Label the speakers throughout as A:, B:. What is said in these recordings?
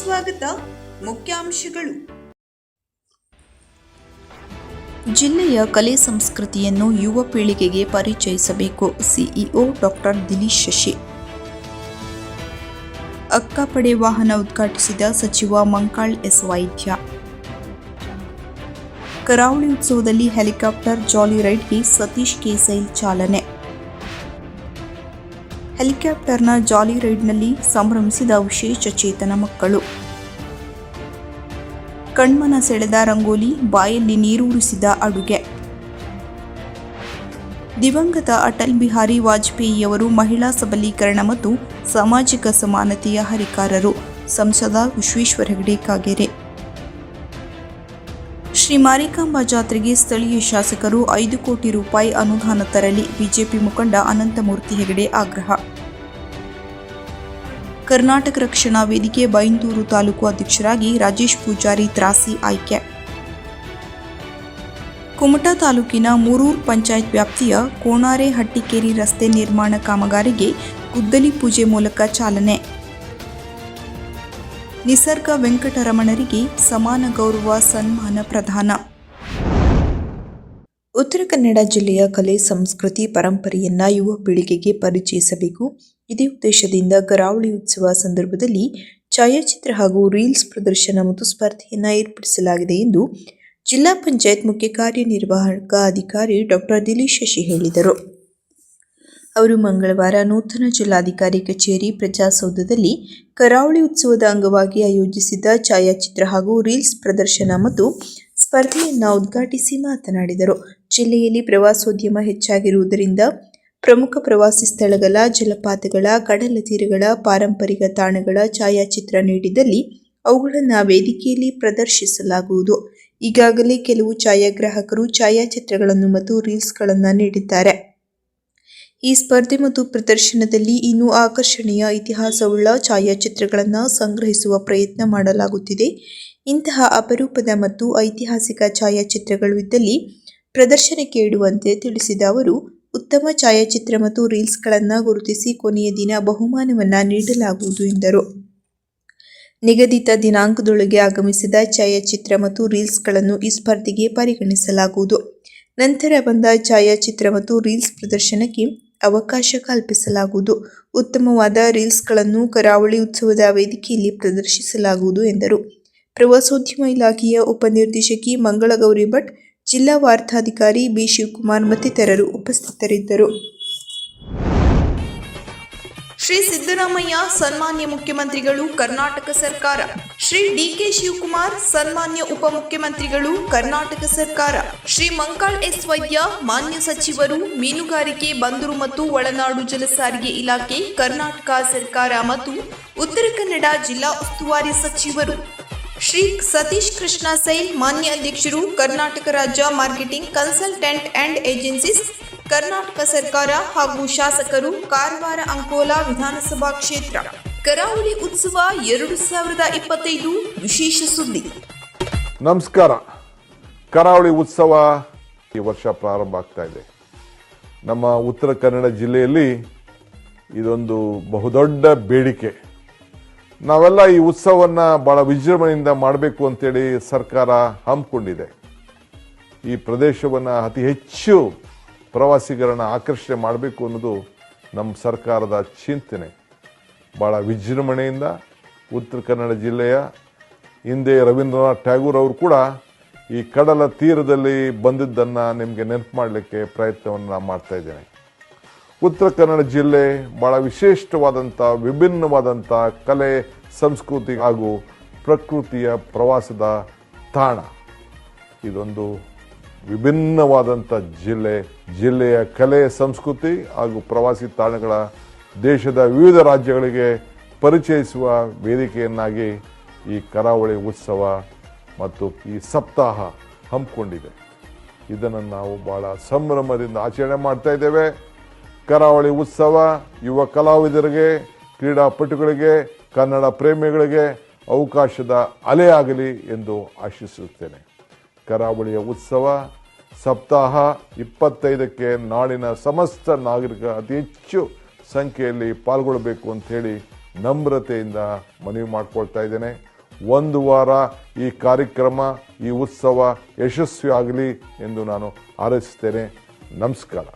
A: ಸ್ವಾಗತ ಮುಖ್ಯಾಂಶಗಳು. ಜಿಲ್ಲೆಯ ಕಲೆ ಸಂಸ್ಕೃತಿಯನ್ನು ಯುವ ಪೀಳಿಗೆಗೆ ಪರಿಚಯಿಸಬೇಕು. CEO doctor Dinesh Shashi. ಅಕ್ಕಪಡೆ ವಾಹನ ಉದ್ಘಾಟಿಸಿದ ಸಚಿವ ಮಂಕಾಳ್ ಎಸ್ ವೈದ್ಯ. ಕರಾವಳಿ ಉತ್ಸವದಲ್ಲಿ ಹೆಲಿಕಾಪ್ಟರ್ ಜಾಲಿ ರೈಡ್ಗೆ ಸತೀಶ್ ಕೇಸೈಲ್ ಚಾಲನೆ. ಹೆಲಿಕಾಪ್ಟರ್ನ ಜಾಲಿ ರೈಡ್ನಲ್ಲಿ ಸಂಭ್ರಮಿಸಿದ ವಿಶೇಷ ಚೇತನ ಮಕ್ಕಳು. ಕಣ್ಮನ ಸೆಳೆದ ರಂಗೋಲಿ ಬಾಯಲ್ಲಿ ನೀರೂರಿಸಿದ ಅಡುಗೆ. ದಿವಂಗತ ಅಟಲ್ ಬಿಹಾರಿ ವಾಜಪೇಯಿಯವರು ಮಹಿಳಾ ಸಬಲೀಕರಣ ಮತ್ತು ಸಾಮಾಜಿಕ ಸಮಾನತೆಯ ಹರಿಕಾರರು. ಸಂಸದ ವಿಶ್ವೇಶ್ವರ ಹೆಗಡೆ ಕಾಗೇರಿ. ಶ್ರೀ ಮಾರಿಕಾಂಬಾ ಜಾತ್ರೆಗೆ ಸ್ಥಳೀಯ ಶಾಸಕರು ಐದು ಕೋಟಿ ರೂಪಾಯಿ ಅನುದಾನ ತರಲಿ, ಬಿಜೆಪಿ ಮುಖಂಡ ಅನಂತಮೂರ್ತಿ ಹೆಗಡೆ ಆಗ್ರಹ. ಕರ್ನಾಟಕ ರಕ್ಷಣಾ ವೇದಿಕೆ ಬೈಂದೂರು ತಾಲೂಕು ಅಧ್ಯಕ್ಷರಾಗಿ ರಾಜೇಶ್ ಪೂಜಾರಿ ತ್ರಾಸಿ ಆಯ್ಕೆ. ಕುಮಟಾ ತಾಲೂಕಿನ ಮೂರೂರು ಪಂಚಾಯತ್ ವ್ಯಾಪ್ತಿಯ ಕೋಣಾರೆ ಹಟ್ಟಿಕೇರಿ ರಸ್ತೆ ನಿರ್ಮಾಣ ಕಾಮಗಾರಿಗೆ ಗುದ್ದಲಿ ಪೂಜೆ ಮೂಲಕ ಚಾಲನೆ. ನಿಸರ್ಗ ವೆಂಕಟರಮಣರಿಗೆ ಸಮಾನ ಗೌರವ, ಸನ್ಮಾನ ಪ್ರದಾನ ಉತ್ತರ ಕನ್ನಡ ಜಿಲ್ಲೆಯ ಕಲೆ, ಸಂಸ್ಕೃತಿ, ಪರಂಪರೆಯನ್ನ ಯುವ ಪೀಳಿಗೆಗೆ ಪರಿಚಯಿಸಬೇಕು. ಇದೇ ಉದ್ದೇಶದಿಂದ ಕರಾವಳಿ ಉತ್ಸವ ಸಂದರ್ಭದಲ್ಲಿ ಛಾಯಾಚಿತ್ರ ಹಾಗೂ ರೀಲ್ಸ್ ಪ್ರದರ್ಶನ ಮತ್ತು ಸ್ಪರ್ಧೆಯನ್ನ ಏರ್ಪಡಿಸಲಾಗಿದೆ ಎಂದು ಜಿಲ್ಲಾ ಪಂಚಾಯತ್ ಮುಖ್ಯ ಕಾರ್ಯನಿರ್ವಾಹಕ ಅಧಿಕಾರಿ ಡಾಕ್ಟರ್ ದಿಲೀಶ್ ಶಶಿ ಹೇಳಿದರು. ಅವರು ಮಂಗಳವಾರ ನೂತನ ಜಿಲ್ಲಾಧಿಕಾರಿ ಕಚೇರಿ ಪ್ರಜಾಸೌಧದಲ್ಲಿ ಕರಾವಳಿ ಉತ್ಸವದ ಅಂಗವಾಗಿ ಆಯೋಜಿಸಿದ್ದ ಛಾಯಾಚಿತ್ರ ಹಾಗೂ ರೀಲ್ಸ್ ಪ್ರದರ್ಶನ ಮತ್ತು ಸ್ಪರ್ಧೆಯನ್ನು ಉದ್ಘಾಟಿಸಿ ಮಾತನಾಡಿದರು. ಜಿಲ್ಲೆಯಲ್ಲಿ ಪ್ರವಾಸೋದ್ಯಮ ಹೆಚ್ಚಾಗಿರುವುದರಿಂದ ಪ್ರಮುಖ ಪ್ರವಾಸಿ ಸ್ಥಳಗಳ ಜಲಪಾತಗಳ, ಕಡಲ ತೀರಗಳ, ಪಾರಂಪರಿಕ ತಾಣಗಳ ಛಾಯಾಚಿತ್ರ ನೀಡಿದಲ್ಲಿ ಅವುಗಳನ್ನು ವೇದಿಕೆಯಲ್ಲಿ ಪ್ರದರ್ಶಿಸಲಾಗುವುದು. ಈಗಾಗಲೇ ಕೆಲವು ಛಾಯಾಗ್ರಾಹಕರು ಛಾಯಾಚಿತ್ರಗಳನ್ನು ಮತ್ತು ರೀಲ್ಸ್ಗಳನ್ನು ನೀಡಿದ್ದಾರೆ. ಈ ಸ್ಪರ್ಧೆ ಮತ್ತು ಪ್ರದರ್ಶನದಲ್ಲಿ ಇನ್ನೂ ಆಕರ್ಷಣೀಯ ಇತಿಹಾಸವುಳ್ಳ ಛಾಯಾಚಿತ್ರಗಳನ್ನು ಸಂಗ್ರಹಿಸುವ ಪ್ರಯತ್ನ ಮಾಡಲಾಗುತ್ತಿದೆ. ಇಂತಹ ಅಪರೂಪದ ಮತ್ತು ಐತಿಹಾಸಿಕ ಛಾಯಾಚಿತ್ರಗಳು ಇದ್ದಲ್ಲಿ ಪ್ರದರ್ಶನಕ್ಕೆ ಇಡುವಂತೆ ತಿಳಿಸಿದ ಅವರು, ಉತ್ತಮ ಛಾಯಾಚಿತ್ರ ಮತ್ತು ರೀಲ್ಸ್ಗಳನ್ನು ಗುರುತಿಸಿ ಕೊನೆಯ ದಿನ ಬಹುಮಾನವನ್ನು ನೀಡಲಾಗುವುದು ಎಂದರು. ನಿಗದಿತ ದಿನಾಂಕದೊಳಗೆ ಆಗಮಿಸಿದ ಛಾಯಾಚಿತ್ರ ಮತ್ತು ರೀಲ್ಸ್ಗಳನ್ನು ಈ ಸ್ಪರ್ಧೆಗೆ ಪರಿಗಣಿಸಲಾಗುವುದು. ನಂತರ ಬಂದ ಛಾಯಾಚಿತ್ರ ಮತ್ತು ರೀಲ್ಸ್ ಪ್ರದರ್ಶನಕ್ಕೆ ಅವಕಾಶ ಕಲ್ಪಿಸಲಾಗುವುದು. ಉತ್ತಮವಾದ ರೀಲ್ಸ್ಗಳನ್ನು ಕರಾವಳಿ ಉತ್ಸವದ ವೇದಿಕೆಯಲ್ಲಿ ಪ್ರದರ್ಶಿಸಲಾಗುವುದು ಎಂದರು. ಪ್ರವಾಸೋದ್ಯಮ ಇಲಾಖೆಯ ಉಪನಿರ್ದೇಶಕಿ ಮಂಗಳಗೌರಿ ಭಟ್, ಜಿಲ್ಲಾ ವಾರ್ತಾಧಿಕಾರಿ ಬಿ ಶಿವಕುಮಾರ್ ಮತ್ತಿತರರು ಉಪಸ್ಥಿತರಿದ್ದರು. ಶ್ರೀ ಸಿದ್ದರಾಮಯ್ಯ ಸನ್ಮಾನ್ಯ ಮುಖ್ಯಮಂತ್ರಿಗಳು, ಕರ್ನಾಟಕ ಸರ್ಕಾರ. ಶ್ರೀ ಡಿ ಕೆ ಶಿವಕುಮಾರ್ ಸನ್ಮಾನ್ಯ ಉಪಮುಖ್ಯಮಂತ್ರಿಗಳು, ಕರ್ನಾಟಕ ಸರ್ಕಾರ. ಶ್ರೀ ಮಂಕಾಳ್ ಎಸ್ ವೈದ್ಯ, ಮಾನ್ಯ ಸಚಿವರು, ಮೀನುಗಾರಿಕೆ, ಬಂದರು ಮತ್ತು ಒಳನಾಡು ಜಲಸಾರಿಗೆ ಇಲಾಖೆ, ಕರ್ನಾಟಕ ಸರ್ಕಾರ ಮತ್ತು ಉತ್ತರ ಕನ್ನಡ ಜಿಲ್ಲಾ ಉಸ್ತುವಾರಿ ಸಚಿವರು. ಶ್ರೀ ಸತೀಶ್ ಕೃಷ್ಣ ಸೈಲ್ ಮಾನ್ಯ ಅಧ್ಯಕ್ಷರು, ಕರ್ನಾಟಕ ರಾಜ್ಯ marketing consultant and agencies, Karnataka ಸರ್ಕಾರ ಹಾಗೂ ಶಾಸಕರು ಕಾರವಾರ ಅಂಕೋಲಾ ವಿಧಾನಸಭಾ ಕ್ಷೇತ್ರ. ಕರಾವಳಿ ಉತ್ಸವ ಎರಡು ಸಾವಿರದ ಇಪ್ಪತ್ತೈದು ವಿಶೇಷ ಸುದ್ದಿ.
B: ನಮಸ್ಕಾರ. ಕರಾವಳಿ ಉತ್ಸವ ಈ ವರ್ಷ ಪ್ರಾರಂಭ ಆಗ್ತಾ ಇದೆ. ನಮ್ಮ ಉತ್ತರ ಕನ್ನಡ ಜಿಲ್ಲೆಯಲ್ಲಿ ಇದೊಂದು ಬಹುದೊಡ್ಡ ಬೇಡಿಕೆ. ನಾವೆಲ್ಲ ಈ ಉತ್ಸವವನ್ನು ಬಹಳ ವಿಜೃಂಭಣೆಯಿಂದ ಮಾಡಬೇಕು ಅಂತೇಳಿ ಸರ್ಕಾರ ಹಮ್ಮಿಕೊಂಡಿದೆ. ಈ ಪ್ರದೇಶವನ್ನು ಅತಿ ಹೆಚ್ಚು ಪ್ರವಾಸಿಗರನ್ನು ಆಕರ್ಷಣೆ ಮಾಡಬೇಕು ಅನ್ನೋದು ನಮ್ಮ ಸರ್ಕಾರದ ಚಿಂತನೆ. ಭಾಳ ವಿಜೃಂಭಣೆಯಿಂದ ಉತ್ತರ ಕನ್ನಡ ಜಿಲ್ಲೆಯ ಹಿಂದೆ ರವೀಂದ್ರನಾಥ್ ಟ್ಯಾಗೂರ್ ಅವರು ಕೂಡ ಈ ಕಡಲ ತೀರದಲ್ಲಿ ಬಂದಿದ್ದನ್ನು ನಿಮಗೆ ನೆನಪು ಮಾಡಲಿಕ್ಕೆ ಪ್ರಯತ್ನವನ್ನು ನಾನು ಮಾಡ್ತಾ ಇದ್ದೇನೆ. ಉತ್ತರ ಕನ್ನಡ ಜಿಲ್ಲೆ ಭಾಳ ವಿಶಿಷ್ಟವಾದಂಥ, ವಿಭಿನ್ನವಾದಂಥ ಕಲೆ, ಸಂಸ್ಕೃತಿ ಹಾಗೂ ಪ್ರಕೃತಿಯ ಪ್ರವಾಸದ ತಾಣ. ಇದೊಂದು ವಿಭಿನ್ನವಾದಂಥ ಜಿಲ್ಲೆ, ಜಿಲ್ಲೆಯ ಕಲೆ, ಸಂಸ್ಕೃತಿ ಹಾಗೂ ಪ್ರವಾಸಿ ತಾಣಗಳ ದೇಶದ ವಿವಿಧ ರಾಜ್ಯಗಳಿಗೆ ಪರಿಚಯಿಸುವ ವೇದಿಕೆಯನ್ನಾಗಿ ಈ ಕರಾವಳಿ ಉತ್ಸವ ಮತ್ತು ಈ ಸಪ್ತಾಹ ಹಮ್ಮಿಕೊಂಡಿದೆ. ಇದನ್ನು ನಾವು ಬಹಳ ಸಂಭ್ರಮದಿಂದ ಆಚರಣೆ ಮಾಡ್ತಾ ಇದ್ದೇವೆ. ಕರಾವಳಿ ಉತ್ಸವ, ಯುವ ಕಲಾವಿದರಿಗೆ, ಕ್ರೀಡಾಪಟುಗಳಿಗೆ, ಕನ್ನಡ ಪ್ರೇಮಿಗಳಿಗೆ ಅವಕಾಶದ ಅಲೆಯಾಗಲಿ ಎಂದು ಆಶಿಸುತ್ತೇನೆ. ಕರಾವಳಿಯ ಉತ್ಸವ ಸಪ್ತಾಹ ಇಪ್ಪತ್ತೈದಕ್ಕೆ ನಾಡಿನ ಸಮಸ್ತ ನಾಗರಿಕ ಅತಿ ಹೆಚ್ಚು ಸಂಖ್ಯೆಯಲ್ಲಿ ಪಾಲ್ಗೊಳ್ಳಬೇಕು ಅಂಥೇಳಿ ನಮ್ರತೆಯಿಂದ ಮನವಿ ಮಾಡಿಕೊಳ್ತಾ ಇದ್ದೇನೆ. ಒಂದು ವಾರ ಈ ಕಾರ್ಯಕ್ರಮ, ಈ ಉತ್ಸವ ಯಶಸ್ವಿ ಆಗಲಿ ಎಂದು ನಾನು ಹಾರೈಸುತ್ತೇನೆ. ನಮಸ್ಕಾರ.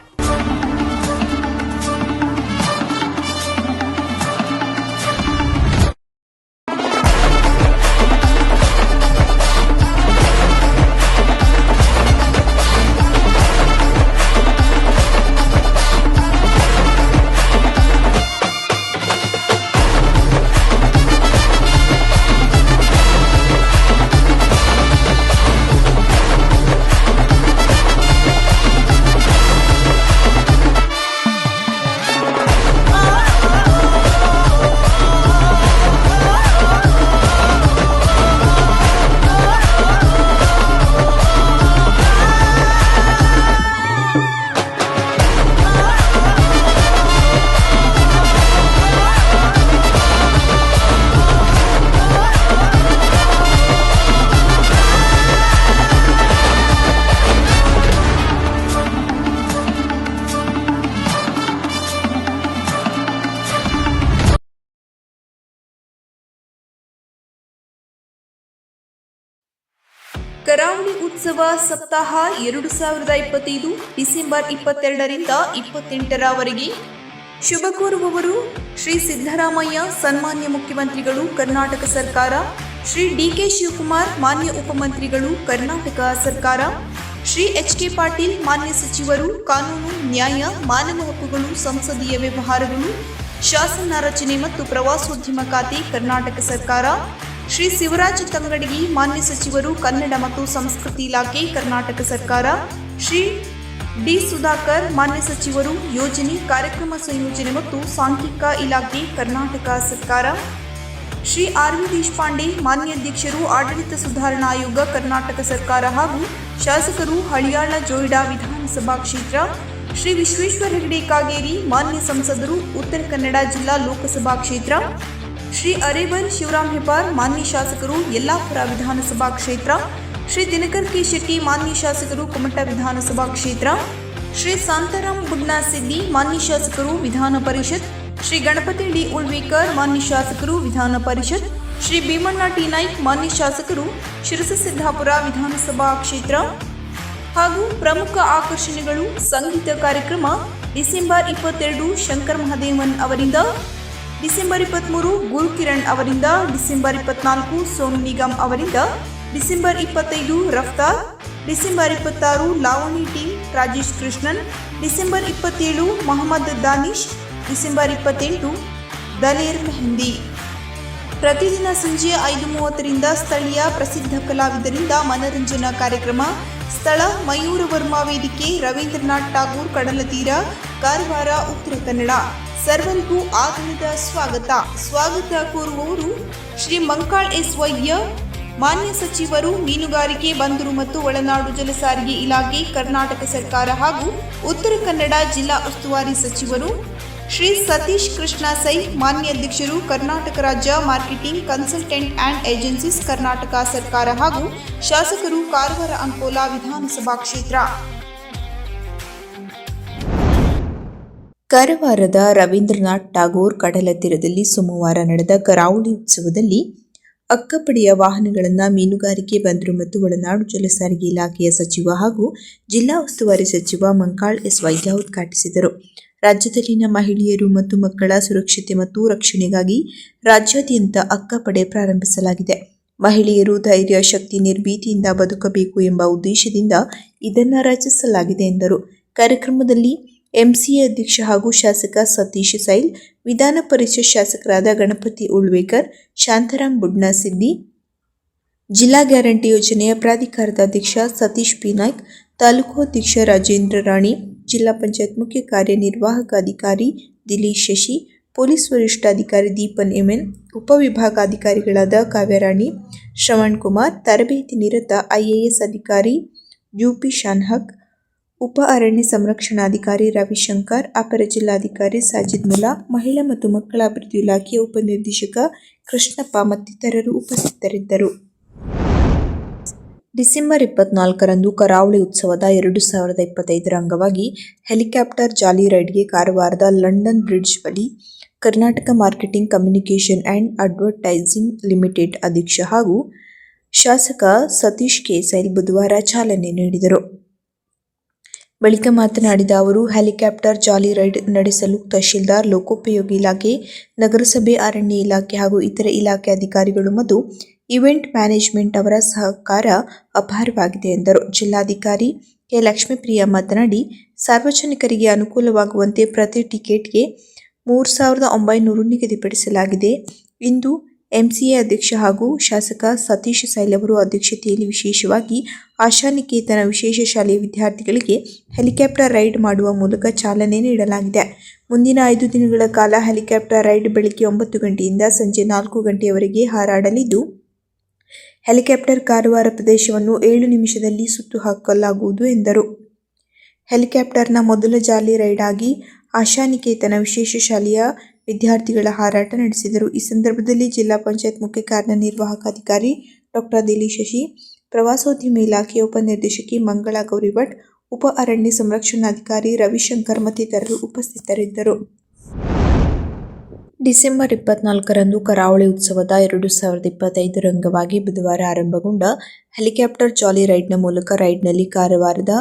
A: ಉತ್ಸವ ಸಪ್ತಾಹ ಎರಡು ಸಾವಿರದ ಇಪ್ಪತ್ತೈದು ಡಿಸೆಂಬರ್ ಇಪ್ಪತ್ತೆರಡರಿಂದ ಇಪ್ಪತ್ತೆಂಟರವರೆಗೆ ಶುಭ ಕೋರುವವರು ಶ್ರೀ ಸಿದ್ದರಾಮಯ್ಯ ಸನ್ಮಾನ್ಯ ಮುಖ್ಯಮಂತ್ರಿಗಳು ಕರ್ನಾಟಕ ಸರ್ಕಾರ, ಶ್ರೀ ಡಿಕೆ ಶಿವಕುಮಾರ್ ಮಾನ್ಯ ಉಪಮಂತ್ರಿಗಳು ಕರ್ನಾಟಕ ಸರ್ಕಾರ, ಶ್ರೀ ಎಚ್ ಕೆ ಪಾಟೀಲ್ ಮಾನ್ಯ ಸಚಿವರು, ಕಾನೂನು, ನ್ಯಾಯ, ಮಾನವ ಹಕ್ಕುಗಳು, ಸಂಸದೀಯ ವ್ಯವಹಾರಗಳು, ಶಾಸನ ರಚನೆ ಮತ್ತು ಪ್ರವಾಸೋದ್ಯಮ ಖಾತೆ ಕರ್ನಾಟಕ ಸರ್ಕಾರ ಶ್ರೀ ಶಿವರಾಜ್ ತಂಗಡಗಿ ಮಾನ್ಯ ಸಚಿವರು ಕನ್ನಡ ಮತ್ತು ಸಂಸ್ಕೃತಿ ಇಲಾಖೆ, ಕರ್ನಾಟಕ ಸರ್ಕಾರ, ಶ್ರೀ ಡಿ ಸುಧಾಕರ್ ಮಾನ್ಯ ಸಚಿವರು ಯೋಜನೆ, ಕಾರ್ಯಕ್ರಮ ಸಂಯೋಜನೆ ಮತ್ತು ಸಾಂಖ್ಯಿಕ ಇಲಾಖೆ, ಕರ್ನಾಟಕ ಸರ್ಕಾರ, ಶ್ರೀ ಆರ್ ವಿ ದೇಶಪಾಂಡೆ ಮಾನ್ಯ ಅಧ್ಯಕ್ಷರು, ಆಡಳಿತ ಸುಧಾರಣಾ ಆಯೋಗ, ಕರ್ನಾಟಕ ಸರ್ಕಾರ ಹಾಗೂ ಶಾಸಕರು ಹಳಿಯಾಳ ಜೋಯಿಡಾ ವಿಧಾನಸಭಾ ಕ್ಷೇತ್ರ, ಶ್ರೀ ವಿಶ್ವೇಶ್ವರ ಹೆಗಡೆ ಕಾಗೇರಿ ಮಾನ್ಯ ಸಂಸದರು, ಉತ್ತರ ಕನ್ನಡ ಜಿಲ್ಲಾ ಲೋಕಸಭಾ ಕ್ಷೇತ್ರ ಶ್ರೀ ಅರೇವನ್ ಶಿವರಾಮ್ ಹೆಬ್ಬಾರ್, ಮಾನ್ಯ ಶಾಸಕರು, ಯಲ್ಲಾಪುರ ವಿಧಾನಸಭಾ ಕ್ಷೇತ್ರ, ಶ್ರೀ ದಿನಕರ್ ಕೆ ಶೆಟ್ಟಿ, ಮಾನ್ಯ ಶಾಸಕರು, ಕುಮಟ ವಿಧಾನಸಭಾ ಕ್ಷೇತ್ರ, ಶ್ರೀ ಶಾಂತಾರಾಮ್ ಬುಡ್ನಾ ಸಿದ್ದಿ, ಮಾನ್ಯ ಶಾಸಕರು, ವಿಧಾನ ಪರಿಷತ್, ಶ್ರೀ ಗಣಪತಿ ಡಿ ಉಳ್ವೇಕರ್ ಮಾನ್ಯ ಶಾಸಕರು, ವಿಧಾನ ಪರಿಷತ್, ಶ್ರೀ ಭೀಮಣ್ಣ ಟಿ ನಾಯ್ಕ್, ಮಾನ್ಯ ಶಾಸಕರು ಶಿರಸಸಿದ್ದಾಪುರ ವಿಧಾನಸಭಾ ಕ್ಷೇತ್ರ ಹಾಗೂ ಪ್ರಮುಖ ಆಕರ್ಷಣೆಗಳು ಸಂಗೀತ ಕಾರ್ಯಕ್ರಮ ಡಿಸೆಂಬರ್ ಇಪ್ಪತ್ತೆರಡು ಶಂಕರ್ ಮಹದೇವನ್ ಅವರಿಂದ ಡಿಸೆಂಬರ್ ಇಪ್ಪತ್ತ್ಮೂರು ಗುರುಕಿರಣ್ ಅವರಿಂದ ಡಿಸೆಂಬರ್ ಇಪ್ಪತ್ನಾಲ್ಕು, ಸೋನು ನಿಗಮ್ ಅವರಿಂದ ಡಿಸೆಂಬರ್ ಇಪ್ಪತ್ತೈದು, ರಫ್ತಾರ್. ಡಿಸೆಂಬರ್ ಇಪ್ಪತ್ತಾರು, ಲಾವಣಿ ಟೀಮ್, ರಾಜೇಶ್ ಕೃಷ್ಣನ್. ಡಿಸೆಂಬರ್ ಇಪ್ಪತ್ತೇಳು, ಮೊಹಮ್ಮದ್ ದಾನಿಶ್. ಡಿಸೆಂಬರ್ ಇಪ್ಪತ್ತೆಂಟು, ದಲೇರ್ ಮೆಹಂದಿ. ಪ್ರತಿದಿನ ಸಂಜೆ ಐದು ಮೂವತ್ತರಿಂದ ಸ್ಥಳೀಯ ಪ್ರಸಿದ್ಧ ಕಲಾವಿದರಿಂದ ಮನರಂಜನಾ ಕಾರ್ಯಕ್ರಮ. ಸ್ಥಳ ಮಯೂರ ವರ್ಮಾ ವೇದಿಕೆ, ರವೀಂದ್ರನಾಥ್ ಠಾಗೂರ್ ಕಡಲತೀರ, ಕಾರವಾರ, ಉತ್ತರ ಕನ್ನಡ. ಸರ್ವರಿಗೂ ಆಗಮದ ಸ್ವಾಗತ. ಸ್ವಾಗತ ಕೋರುವವರು ಶ್ರೀ ಮಂಕಾಳ್ ಎಸ್ ವೈದ್ಯ ಮಾನ್ಯ ಸಚಿವರು, ಮೀನುಗಾರಿಕೆ, ಬಂದರು ಮತ್ತು ಒಳನಾಡು ಜಲಸಾರಿಗೆ ಇಲಾಖೆ, ಕರ್ನಾಟಕ ಸರ್ಕಾರ ಹಾಗೂ ಉತ್ತರ ಕನ್ನಡ ಜಿಲ್ಲಾ ಉಸ್ತುವಾರಿ ಸಚಿವರು ಶ್ರೀ ಸತೀಶ್ ಕೃಷ್ಣ ಸೈ, ಮಾನ್ಯ ಅಧ್ಯಕ್ಷರು, ಕರ್ನಾಟಕ ರಾಜ್ಯ marketing consultant and agencies, Karnataka ಸರ್ಕಾರ ಹಾಗೂ ಶಾಸಕರು, ಕಾರವಾರ ಅಂಕೋಲಾ ವಿಧಾನಸಭಾ ಕ್ಷೇತ್ರ.
C: ಕಾರವಾರದ ರವೀಂದ್ರನಾಥ್ ಟಾಗೋರ್ ಕಡಲ ತೀರದಲ್ಲಿ ಸೋಮವಾರ ನಡೆದ ಕರಾವಳಿ ಉತ್ಸವದಲ್ಲಿ ಅಕ್ಕಪಡೆಯ ವಾಹನಗಳನ್ನು ಮೀನುಗಾರಿಕೆ ಬಂದರು ಮತ್ತು ಒಳನಾಡು ಜಲಸಾರಿಗೆ ಇಲಾಖೆಯ ಸಚಿವ ಹಾಗೂ ಜಿಲ್ಲಾ ಉಸ್ತುವಾರಿ ಸಚಿವ ಮಂಕಾಳ್ ಎಸ್ ವೈದ್ಯ ಉದ್ಘಾಟಿಸಿದರು. ರಾಜ್ಯದಲ್ಲಿನ ಮಹಿಳೆಯರು ಮತ್ತು ಮಕ್ಕಳ ಸುರಕ್ಷತೆ ಮತ್ತು ರಕ್ಷಣೆಗಾಗಿ ರಾಜ್ಯಾದ್ಯಂತ ಅಕ್ಕಪಡೆ ಪ್ರಾರಂಭಿಸಲಾಗಿದೆ. ಮಹಿಳೆಯರು ಧೈರ್ಯ, ಶಕ್ತಿ, ನಿರ್ಭೀತಿಯಿಂದ ಬದುಕಬೇಕು ಎಂಬ ಉದ್ದೇಶದಿಂದ ಇದನ್ನು ರಚಿಸಲಾಗಿದೆ ಎಂದರು. ಕಾರ್ಯಕ್ರಮದಲ್ಲಿ ಎಂಸಿಎ ಅಧ್ಯಕ್ಷ ಹಾಗೂ ಶಾಸಕ ಸತೀಶ್ ಸೈಲ್, ವಿಧಾನ ಪರಿಷತ್ ಶಾಸಕರಾದ ಗಣಪತಿ ಉಳ್ವೇಕರ್, ಶಾಂತಾರಾಮ್ ಬುಡ್ನಾ ಸಿದ್ದಿ ಜಿಲ್ಲಾ ಗ್ಯಾರಂಟಿ ಯೋಜನೆಯ ಪ್ರಾಧಿಕಾರದ ಅಧ್ಯಕ್ಷ ಸತೀಶ್ ಪಿ ನಾಯ್ಕ್, ತಾಲೂಕು ಅಧ್ಯಕ್ಷ ರಾಜೇಂದ್ರ ರಾಣಿ, ಜಿಲ್ಲಾ ಪಂಚಾಯತ್ ಮುಖ್ಯ ಕಾರ್ಯನಿರ್ವಾಹಕ ಅಧಿಕಾರಿ ದಿಲೀಶ್ ಶಶಿ, ಪೊಲೀಸ್ ವರಿಷ್ಠಾಧಿಕಾರಿ ದೀಪನ್ ಎಮೆನ್ ಉಪವಿಭಾಗಾಧಿಕಾರಿಗಳಾದ ಕಾವ್ಯರಾಣಿ, ಶ್ರವಣ್ ಕುಮಾರ್, ತರಬೇತಿ ನಿರತ ಐಎಎಸ್ ಅಧಿಕಾರಿ ಯುಪಿ ಶಾನ್ಹಕ್ ಉಪ ಅರಣ್ಯ ಸಂರಕ್ಷಣಾಧಿಕಾರಿ ರವಿಶಂಕರ್, ಅಪರ ಜಿಲ್ಲಾಧಿಕಾರಿ ಸಾಜಿದ್ ಮುಲ್ಲಾ, ಮಹಿಳಾ ಮತ್ತು ಮಕ್ಕಳ ಅಭಿವೃದ್ಧಿ ಇಲಾಖೆಯ ಉಪನಿರ್ದೇಶಕ ಕೃಷ್ಣಪ್ಪ ಮತ್ತಿತರರು ಉಪಸ್ಥಿತರಿದ್ದರು. ಡಿಸೆಂಬರ್ ಇಪ್ಪತ್ನಾಲ್ಕರಂದು ಕರಾವಳಿ ಉತ್ಸವದ ಎರಡು ಸಾವಿರದ ಇಪ್ಪತ್ತೈದರ ಅಂಗವಾಗಿ ಹೆಲಿಕಾಪ್ಟರ್ ಜಾಲಿ ರೈಡ್ಗೆ ಕಾರವಾರದ ಲಂಡನ್ ಬ್ರಿಡ್ಜ್ ಬಳಿ Karnataka marketing communication and advertising limited ಅಧ್ಯಕ್ಷ ಹಾಗೂ ಶಾಸಕ ಸತೀಶ್ ಕೇಸೈಲ್ ಬುಧವಾರ ಚಾಲನೆ ನೀಡಿದರು. ಬಳಿಕ ಮಾತನಾಡಿದ ಅವರು, ಹೆಲಿಕಾಪ್ಟರ್ ಜಾಲಿ ರೈಡ್ ನಡೆಸಲು ತಹಶೀಲ್ದಾರ್, ಲೋಕೋಪಯೋಗಿ ಇಲಾಖೆ, ನಗರಸಭೆ, ಅರಣ್ಯ ಇಲಾಖೆ ಹಾಗೂ ಇತರ ಇಲಾಖೆ ಅಧಿಕಾರಿಗಳು ಮತ್ತು ಇವೆಂಟ್ ಮ್ಯಾನೇಜ್ಮೆಂಟ್ ಅವರ ಸಹಕಾರ ಅಪಾರವಾಗಿದೆ ಎಂದರು. ಜಿಲ್ಲಾಧಿಕಾರಿ ಕೆ. ಲಕ್ಷ್ಮೀಪ್ರಿಯ ಮಾತನಾಡಿ, ಸಾರ್ವಜನಿಕರಿಗೆ ಅನುಕೂಲವಾಗುವಂತೆ ಪ್ರತಿ ಟಿಕೆಟ್ಗೆ ಮೂರು ಸಾವಿರದ ಒಂಬೈನೂರು ನಿಗದಿಪಡಿಸಲಾಗಿದೆ. ಇಂದು ಎಂಸಿಎ ಅಧ್ಯಕ್ಷ ಹಾಗೂ ಶಾಸಕ ಸತೀಶ್ ಸೈಲ್ ಅವರು ಅಧ್ಯಕ್ಷತೆಯಲ್ಲಿ ವಿಶೇಷವಾಗಿ ಆಶಾನಿಕೇತನ ವಿಶೇಷ ಶಾಲೆಯ ವಿದ್ಯಾರ್ಥಿಗಳಿಗೆ ಹೆಲಿಕಾಪ್ಟರ್ ರೈಡ್ ಮಾಡುವ ಮೂಲಕ ಚಾಲನೆ ನೀಡಲಾಗಿದೆ. ಮುಂದಿನ ಐದು ದಿನಗಳ ಕಾಲ ಹೆಲಿಕಾಪ್ಟರ್ ರೈಡ್ ಬೆಳಗ್ಗೆ ಒಂಬತ್ತು ಗಂಟೆಯಿಂದ ಸಂಜೆ ನಾಲ್ಕು ಗಂಟೆಯವರೆಗೆ ಹಾರಾಡಲಿದ್ದು, ಹೆಲಿಕಾಪ್ಟರ್ ಕಾರವಾರ ಪ್ರದೇಶವನ್ನು ಏಳು ನಿಮಿಷದಲ್ಲಿ ಸುತ್ತು ಹಾಕಲಾಗುವುದು ಎಂದರು. ಹೆಲಿಕಾಪ್ಟರ್ನ ಮೊದಲ ಜಾಲಿ ರೈಡ್ ಆಗಿ ಆಶಾನಿಕೇತನ ವಿಶೇಷ ಶಾಲೆಯ ವಿದ್ಯಾರ್ಥಿಗಳ ಹಾರಾಟ ನಡೆಸಿದರು. ಈ ಸಂದರ್ಭದಲ್ಲಿ ಜಿಲ್ಲಾ ಪಂಚಾಯತ್ ಮುಖ್ಯ ಕಾರ್ಯನಿರ್ವಾಹಕ ಅಧಿಕಾರಿ ಡಾಕ್ಟರ್ ದಿಲಿ ಶಶಿ, ಪ್ರವಾಸೋದ್ಯಮ ಇಲಾಖೆಯ ಉಪನಿರ್ದೇಶಕಿ ಮಂಗಳಾ ಗೌರಿಭಟ್ ಉಪ ಅರಣ್ಯ ಸಂರಕ್ಷಣಾಧಿಕಾರಿ ರವಿಶಂಕರ್ ಮತ್ತಿತರರು ಉಪಸ್ಥಿತರಿದ್ದರು. ಡಿಸೆಂಬರ್ ಇಪ್ಪತ್ನಾಲ್ಕರಂದು ಕರಾವಳಿ ಉತ್ಸವದ ಎರಡು ಸಾವಿರದ ಇಪ್ಪತ್ತೈದರ ಅಂಗವಾಗಿ ಬುಧವಾರ ಆರಂಭಗೊಂಡ ಹೆಲಿಕಾಪ್ಟರ್ ಜಾಲಿ ರೈಡ್ನ ಮೂಲಕ ರೈಡ್ನಲ್ಲಿ ಕಾರವಾರದ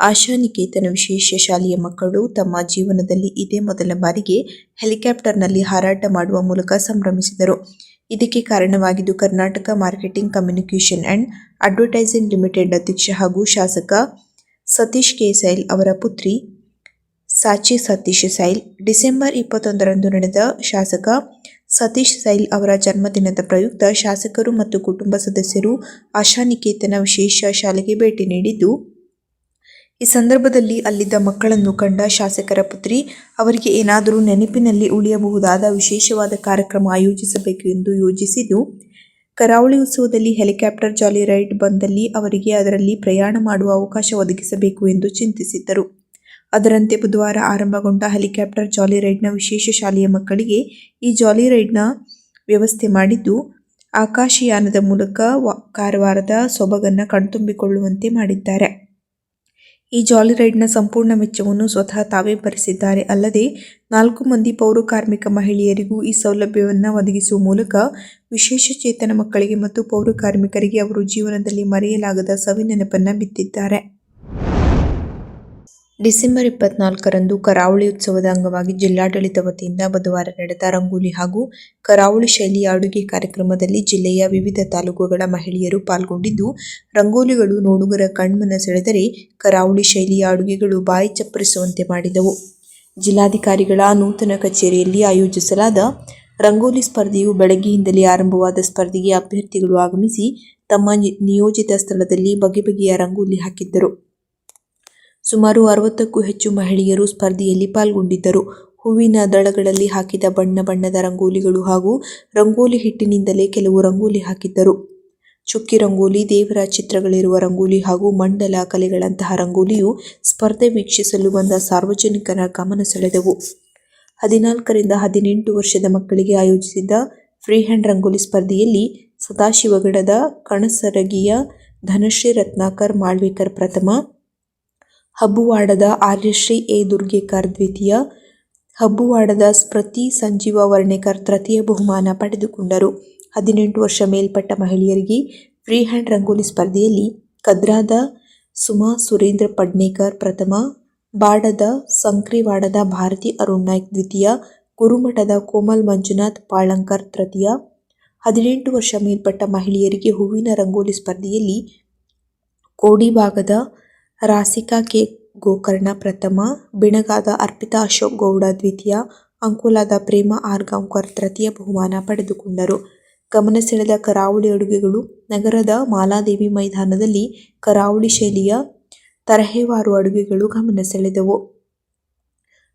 C: ಆಶಾನಿಕೇತನ ವಿಶೇಷ ಶಾಲೆಯ ಮಕ್ಕಳು ತಮ್ಮ ಜೀವನದಲ್ಲಿ ಇದೇ ಮೊದಲ ಬಾರಿಗೆ ಹೆಲಿಕಾಪ್ಟರ್ನಲ್ಲಿ ಹಾರಾಟ ಮಾಡುವ ಮೂಲಕ ಸಂಭ್ರಮಿಸಿದರು. ಇದಕ್ಕೆ ಕಾರಣವಾಗಿದ್ದು Karnataka marketing communication and advertising limited ಅಧ್ಯಕ್ಷ ಹಾಗೂ ಶಾಸಕ ಸತೀಶ್ ಕೇಸೈಲ್ ಅವರ ಪುತ್ರಿ ಸಾಚಿ ಸತೀಶ್ ಸೈಲ್, ಡಿಸೆಂಬರ್ ಇಪ್ಪತ್ತೊಂದರಂದು ನಡೆದ ಶಾಸಕ ಸತೀಶ್ ಸೈಲ್ ಅವರ ಜನ್ಮದಿನದ ಪ್ರಯುಕ್ತ ಶಾಸಕರು ಮತ್ತು ಕುಟುಂಬ ಸದಸ್ಯರು ಆಶಾನಿಕೇತನ ವಿಶೇಷ ಶಾಲೆಗೆ ಭೇಟಿ ನೀಡಿದ್ದು ಈ ಸಂದರ್ಭದಲ್ಲಿ ಅಲ್ಲಿದ್ದ ಮಕ್ಕಳನ್ನು ಕಂಡ ಶಾಸಕರ ಪುತ್ರಿ, ಅವರಿಗೆ ಏನಾದರೂ ನೆನಪಿನಲ್ಲಿ ಉಳಿಯಬಹುದಾದ ವಿಶೇಷವಾದ ಕಾರ್ಯಕ್ರಮ ಆಯೋಜಿಸಬೇಕು ಎಂದು ಯೋಜಿಸಿದ್ದು, ಕರಾವಳಿ ಉತ್ಸವದಲ್ಲಿ ಹೆಲಿಕಾಪ್ಟರ್ ಜಾಲಿ ರೈಡ್ ಬಂದಲ್ಲಿ ಅವರಿಗೆ ಅದರಲ್ಲಿ ಪ್ರಯಾಣ ಮಾಡುವ ಅವಕಾಶ ಒದಗಿಸಬೇಕು ಎಂದು ಚಿಂತಿಸಿದ್ದರು. ಅದರಂತೆ ಬುಧವಾರ ಆರಂಭಗೊಂಡ ಹೆಲಿಕಾಪ್ಟರ್ ಜಾಲಿ ರೈಡ್ನ ವಿಶೇಷ ಶಾಲೆಯ ಮಕ್ಕಳಿಗೆ ಈ ಜಾಲಿ ರೈಡ್ನ ವ್ಯವಸ್ಥೆ ಮಾಡಿದ್ದು, ಆಕಾಶಯಾನದ ಮೂಲಕ ಕಾರವಾರದ ಸೊಬಗನ್ನು ಕಣ್ತುಂಬಿಕೊಳ್ಳುವಂತೆ ಮಾಡಿದ್ದಾರೆ. ಈ ಜಾಲಿ ರೈಡ್ನ ಸಂಪೂರ್ಣ ವೆಚ್ಚವನ್ನು ಸ್ವತಃ ತಾವೇ ಭರಿಸಿದ್ದಾರೆ. ಅಲ್ಲದೆ, ನಾಲ್ಕು ಮಂದಿ ಪೌರ ಕಾರ್ಮಿಕ ಮಹಿಳೆಯರಿಗೂ ಈ ಸೌಲಭ್ಯವನ್ನು ಒದಗಿಸುವ ಮೂಲಕ ವಿಶೇಷ ಚೇತನ ಮಕ್ಕಳಿಗೆ ಮತ್ತು ಪೌರ ಕಾರ್ಮಿಕರಿಗೆ ಅವರು ಜೀವನದಲ್ಲಿ ಮರೆಯಲಾಗದ ಸವಿನೆನಪನ್ನು ಬಿತ್ತಿದ್ದಾರೆ. ಡಿಸೆಂಬರ್ ಇಪ್ಪತ್ನಾಲ್ಕರಂದು ಕರಾವಳಿ ಉತ್ಸವದ ಅಂಗವಾಗಿ ಜಿಲ್ಲಾಡಳಿತ ವತಿಯಿಂದ ಬುಧವಾರ ನಡೆದ ರಂಗೋಲಿ ಹಾಗೂ ಕರಾವಳಿ ಶೈಲಿಯ ಅಡುಗೆ ಕಾರ್ಯಕ್ರಮದಲ್ಲಿ ಜಿಲ್ಲೆಯ ವಿವಿಧ ತಾಲೂಕುಗಳ ಮಹಿಳೆಯರು ಪಾಲ್ಗೊಂಡಿದ್ದು, ರಂಗೋಲಿಗಳು ನೋಡುಗರ ಕಣ್ಮನ ಸೆಳೆದರೆ ಕರಾವಳಿ ಶೈಲಿಯ ಅಡುಗೆಗಳು ಬಾಯಿ ಚಪ್ಪರಿಸುವಂತೆ ಮಾಡಿದವು. ಜಿಲ್ಲಾಧಿಕಾರಿಗಳ ನೂತನ ಕಚೇರಿಯಲ್ಲಿ ಆಯೋಜಿಸಲಾದ ರಂಗೋಲಿ ಸ್ಪರ್ಧೆಯು ಬೆಳಗ್ಗೆಯಿಂದಲೇ ಆರಂಭವಾದ ಸ್ಪರ್ಧೆಗೆ ಅಭ್ಯರ್ಥಿಗಳು ಆಗಮಿಸಿ ತಮ್ಮ ನಿಯೋಜಿತ ಸ್ಥಳದಲ್ಲಿ ಬಗೆ ಬಗೆಯ ರಂಗೋಲಿ ಹಾಕಿದ್ದರು. ಸುಮಾರು ಅರವತ್ತಕ್ಕೂ ಹೆಚ್ಚು ಮಹಿಳೆಯರು ಸ್ಪರ್ಧೆಯಲ್ಲಿ ಪಾಲ್ಗೊಂಡಿದ್ದರು. ಹೂವಿನ ದಳಗಳಲ್ಲಿ ಹಾಕಿದ ಬಣ್ಣ ಬಣ್ಣದ ರಂಗೋಲಿಗಳು ಹಾಗೂ ರಂಗೋಲಿ ಹಿಟ್ಟಿನಿಂದಲೇ ಕೆಲವು ರಂಗೋಲಿ ಹಾಕಿದ್ದರು. ಚುಕ್ಕಿ ರಂಗೋಲಿ, ದೇವರ ಚಿತ್ರಗಳಿರುವ ರಂಗೋಲಿ ಹಾಗೂ ಮಂಡಲ ಕಲೆಗಳಂತಹ ರಂಗೋಲಿಯು ಸ್ಪರ್ಧೆ ವೀಕ್ಷಿಸಲು ಬಂದ ಸಾರ್ವಜನಿಕರ ಗಮನ ಸೆಳೆದವು. ಹದಿನಾಲ್ಕರಿಂದ ಹದಿನೆಂಟು ವರ್ಷದ ಮಕ್ಕಳಿಗೆ ಆಯೋಜಿಸಿದ್ದ ಫ್ರೀ ಹ್ಯಾಂಡ್ ರಂಗೋಲಿ ಸ್ಪರ್ಧೆಯಲ್ಲಿ ಸದಾಶಿವಗಡದ ಕಣಸರಗಿಯ ಧನಶ್ರೀ ರತ್ನಾಕರ್, ಮಾಳ್ವೇಕರ್ ಪ್ರಥಮ ಹಬ್ಬುವಾಡದ ಆರ್ಯಶ್ರೀ ಎ ದುರ್ಗೇಕರ್ ದ್ವಿತೀಯ, ಹಬ್ಬುವಾಡದ ಸ್ಮೃತಿ ಸಂಜೀವ ವರ್ಣೇಕರ್ ತೃತೀಯ ಬಹುಮಾನ ಪಡೆದುಕೊಂಡರು. ಹದಿನೆಂಟು ವರ್ಷ ಮೇಲ್ಪಟ್ಟ ಮಹಿಳೆಯರಿಗೆ ಫ್ರೀ ಹ್ಯಾಂಡ್ ರಂಗೋಲಿ ಸ್ಪರ್ಧೆಯಲ್ಲಿ ಕದ್ರಾದ ಸುಮಾ ಸುರೇಂದ್ರ ಪಡ್ನೇಕರ್ ಪ್ರಥಮ, ಬಾಡದ ಸಂಕ್ರಿವಾಡದ ಭಾರತಿ ಅರುಣ್ ನಾಯ್ಕ್ ದ್ವಿತೀಯ ಗುರುಮಠದ ಕೋಮಲ್ ಮಂಜುನಾಥ್ ಪಾಳಂಕರ್ ತೃತೀಯ. ಹದಿನೆಂಟು ವರ್ಷ ಮೇಲ್ಪಟ್ಟ ಮಹಿಳೆಯರಿಗೆ ಹೂವಿನ ರಂಗೋಲಿ ಸ್ಪರ್ಧೆಯಲ್ಲಿ ಕೋಡಿಭಾಗದ ರಾಸಿಕಾ ಕೆ. ಗೋಕರ್ಣ ಪ್ರಥಮ, ಬಿಣಗಾದ ಅರ್ಪಿತಾ ಅಶೋಕ್ ಗೌಡ ದ್ವಿತೀಯ, ಅಂಕೋಲಾದ ಪ್ರೇಮ ಆರ್ ಗಾಂವ್ಕರ್ ತೃತೀಯ ಬಹುಮಾನ ಪಡೆದುಕೊಂಡರು. ಗಮನ ಸೆಳೆದ ಕರಾವಳಿ ಅಡುಗೆಗಳು ನಗರದ ಮಾಲಾದೇವಿ ಮೈದಾನದಲ್ಲಿ ಕರಾವಳಿ ಶೈಲಿಯ ತರಹೇವಾರು ಅಡುಗೆಗಳು ಗಮನ ಸೆಳೆದವು.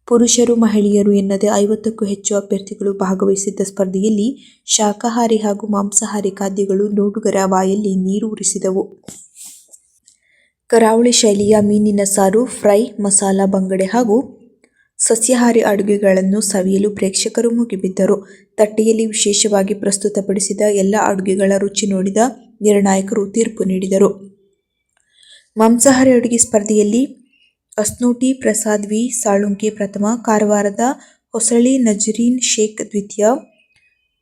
C: ಪುರುಷರು ಮಹಿಳೆಯರು ಎನ್ನದೇ ಐವತ್ತಕ್ಕೂ ಹೆಚ್ಚು ಅಭ್ಯರ್ಥಿಗಳು ಭಾಗವಹಿಸಿದ್ದ ಸ್ಪರ್ಧೆಯಲ್ಲಿ ಶಾಖಾಹಾರಿ ಹಾಗೂ ಮಾಂಸಾಹಾರಿ ಖಾದ್ಯಗಳು ನೋಡುಗರ ಬಾಯಲ್ಲಿ ನೀರು ಉರಿಸಿದವು. ಕರಾವಳಿ ಶೈಲಿಯ ಮೀನಿನ ಸಾರು, ಫ್ರೈ, ಮಸಾಲ ಬಂಗಡೆ ಹಾಗೂ ಸಸ್ಯಾಹಾರಿ ಅಡುಗೆಗಳನ್ನು ಸವಿಯಲು ಪ್ರೇಕ್ಷಕರು ಮುಗಿಬಿದ್ದರು. ತಟ್ಟೆಯಲ್ಲಿ ವಿಶೇಷವಾಗಿ ಪ್ರಸ್ತುತಪಡಿಸಿದ ಎಲ್ಲ ಅಡುಗೆಗಳ ರುಚಿ ನೋಡಿದ ನಿರ್ಣಾಯಕರು ತೀರ್ಪು ನೀಡಿದರು. ಮಾಂಸಾಹಾರಿ ಅಡುಗೆ ಸ್ಪರ್ಧೆಯಲ್ಲಿ ಅಸ್ನೋಟಿ, ಪ್ರಸಾದ್ ವಿ, ಸಾಳುಂಕೆ ಪ್ರಥಮ, ಕಾರವಾರದ ಹೊಸಳಿ ನಜರೀನ್ ಶೇಖ್ ದ್ವಿತೀಯ,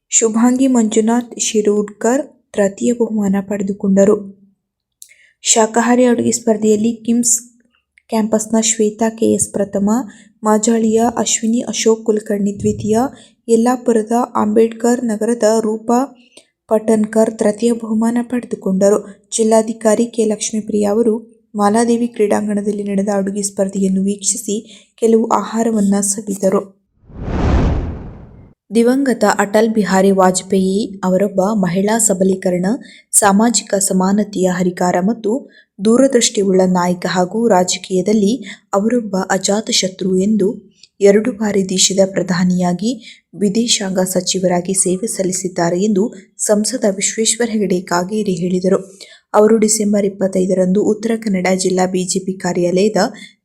C: ಶುಭಾಂಗಿ ಮಂಜುನಾಥ್ ಶಿರೂಡ್ಕರ್ ತೃತೀಯ ಬಹುಮಾನ ಪಡೆದುಕೊಂಡರು. ಶಾಕಾಹಾರಿ ಅಡುಗೆ ಸ್ಪರ್ಧೆಯಲ್ಲಿ ಕಿಮ್ಸ್ ಕ್ಯಾಂಪಸ್ನ ಶ್ವೇತಾ ಕೆಎಸ್ ಪ್ರಥಮ, ಮಾಜಾಳಿಯ ಅಶ್ವಿನಿ ಅಶೋಕ್ ಕುಲಕರ್ಣಿ ದ್ವಿತೀಯ, ಯಲ್ಲಾಪುರದ ಅಂಬೇಡ್ಕರ್ ನಗರದ ರೂಪಾ ಪಟನ್ಕರ್ ತೃತೀಯ ಬಹುಮಾನ ಪಡೆದುಕೊಂಡರು. ಜಿಲ್ಲಾಧಿಕಾರಿ ಕೆ. ಲಕ್ಷ್ಮೀಪ್ರಿಯ ಅವರು ಮಾಲಾದೇವಿ ಕ್ರೀಡಾಂಗಣದಲ್ಲಿ ನಡೆದ ಅಡುಗೆ ಸ್ಪರ್ಧೆಯನ್ನು ವೀಕ್ಷಿಸಿ ಕೆಲವು ಆಹಾರವನ್ನು ಸವಿದರು. ದಿವಂಗತ ಅಟಲ್ ಬಿಹಾರಿ ವಾಜಪೇಯಿ ಅವರೊಬ್ಬ ಮಹಿಳಾ ಸಬಲೀಕರಣ, ಸಾಮಾಜಿಕ ಸಮಾನತೆಯ ಹರಿಕಾರ ಮತ್ತು ದೂರದೃಷ್ಟಿಯುಳ್ಳ ನಾಯಕ ಹಾಗೂ ರಾಜಕೀಯದಲ್ಲಿ ಅವರೊಬ್ಬ ಅಜಾತಶತ್ರು ಎಂದು ಎರಡು ಬಾರಿ ದೇಶದ ಪ್ರಧಾನಿಯಾಗಿ ವಿದೇಶಾಂಗ ಸಚಿವರಾಗಿ ಸೇವೆ ಸಲ್ಲಿಸಿದ್ದಾರೆ ಎಂದು ಸಂಸದ ವಿಶ್ವೇಶ್ವರ ಹೆಗಡೆ ಕಾಗೇರಿ ಹೇಳಿದರು. ಅವರು ಡಿಸೆಂಬರ್ ಇಪ್ಪತ್ತೈದರಂದು ಉತ್ತರ ಕನ್ನಡ ಜಿಲ್ಲಾ ಬಿಜೆಪಿ ಕಾರ್ಯಾಲಯದ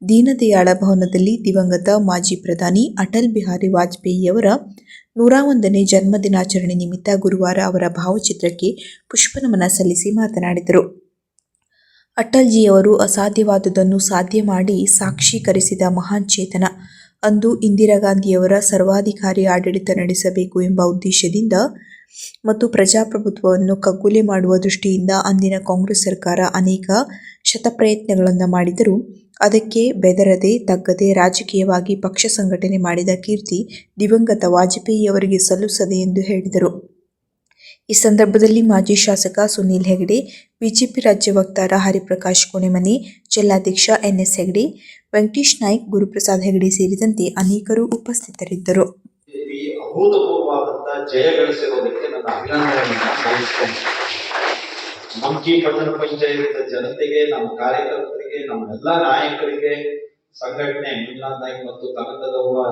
C: ದೀನದಯಾಳ ಭವನದಲ್ಲಿ ದಿವಂಗತ ಮಾಜಿ ಪ್ರಧಾನಿ ಅಟಲ್ ಬಿಹಾರಿ ವಾಜಪೇಯಿಯವರ ನೂರ ಒಂದನೇ ಜನ್ಮದಿನಾಚರಣೆ ನಿಮಿತ್ತ ಗುರುವಾರ ಅವರ ಭಾವಚಿತ್ರಕ್ಕೆ ಪುಷ್ಪನಮನ ಸಲ್ಲಿಸಿ ಮಾತನಾಡಿದರು. ಅಟಲ್ಜಿಯವರು ಅಸಾಧ್ಯವಾದುದನ್ನು ಸಾಧ್ಯ ಮಾಡಿ ಸಾಕ್ಷೀಕರಿಸಿದ ಮಹಾನ್ ಚೇತನ. ಅಂದು ಇಂದಿರಾ ಗಾಂಧಿಯವರ ಸರ್ವಾಧಿಕಾರಿ ಆಡಳಿತ ನಡೆಸಬೇಕು ಎಂಬ ಉದ್ದೇಶದಿಂದ ಮತ್ತು ಪ್ರಜಾಪ್ರಭುತ್ವವನ್ನು ಕಗ್ಗೊಲೆ ಮಾಡುವ ದೃಷ್ಟಿಯಿಂದ ಅಂದಿನ ಕಾಂಗ್ರೆಸ್ ಸರ್ಕಾರ ಅನೇಕ ಶತಪ್ರಯತ್ನಗಳನ್ನು ಮಾಡಿದರೂ ಅದಕ್ಕೆ ಬೆದರದೆ ತಗ್ಗದೆ ರಾಜಕೀಯವಾಗಿ ಪಕ್ಷ ಸಂಘಟನೆ ಮಾಡಿದ ಕೀರ್ತಿ ದಿವಂಗತ ವಾಜಪೇಯಿಯವರಿಗೆ ಸಲ್ಲುತ್ತದೆ ಎಂದು ಹೇಳಿದರು. ಈ ಸಂದರ್ಭದಲ್ಲಿ ಮಾಜಿ ಶಾಸಕ ಸುನೀಲ್ ಹೆಗಡೆ, ಬಿಜೆಪಿ ರಾಜ್ಯ ವಕ್ತಾರ ಹರಿಪ್ರಕಾಶ್ ಕೋಣೆಮನೆ, ಜಿಲ್ಲಾಧ್ಯಕ್ಷ ಎನ್ಎಸ್ ಹೆಗಡೆ, ವೆಂಕಟೇಶ್ ನಾಯ್ಕ್, ಗುರುಪ್ರಸಾದ್ ಹೆಗಡೆ ಸೇರಿದಂತೆ ಅನೇಕರು ಉಪಸ್ಥಿತರಿದ್ದರು.
D: ಜಯ ನನ್ನ ಅಭಿನಂದನೆಯನ್ನು ಮಂಕಿ ಪಟ್ಟಣ ಪಂಚಾಯತ್ ಜನತೆಗೆ, ನಮ್ಮ ಕಾರ್ಯಕರ್ತರಿಗೆ ನಮ್ಮೆಲ್ಲ ನಾಯಕರಿಗೆ ಸಂಘಟನೆ ಮಂಜುನಾಥ್ ನಾಯ್ಕ ಮತ್ತು ಕನಕದವ್ವ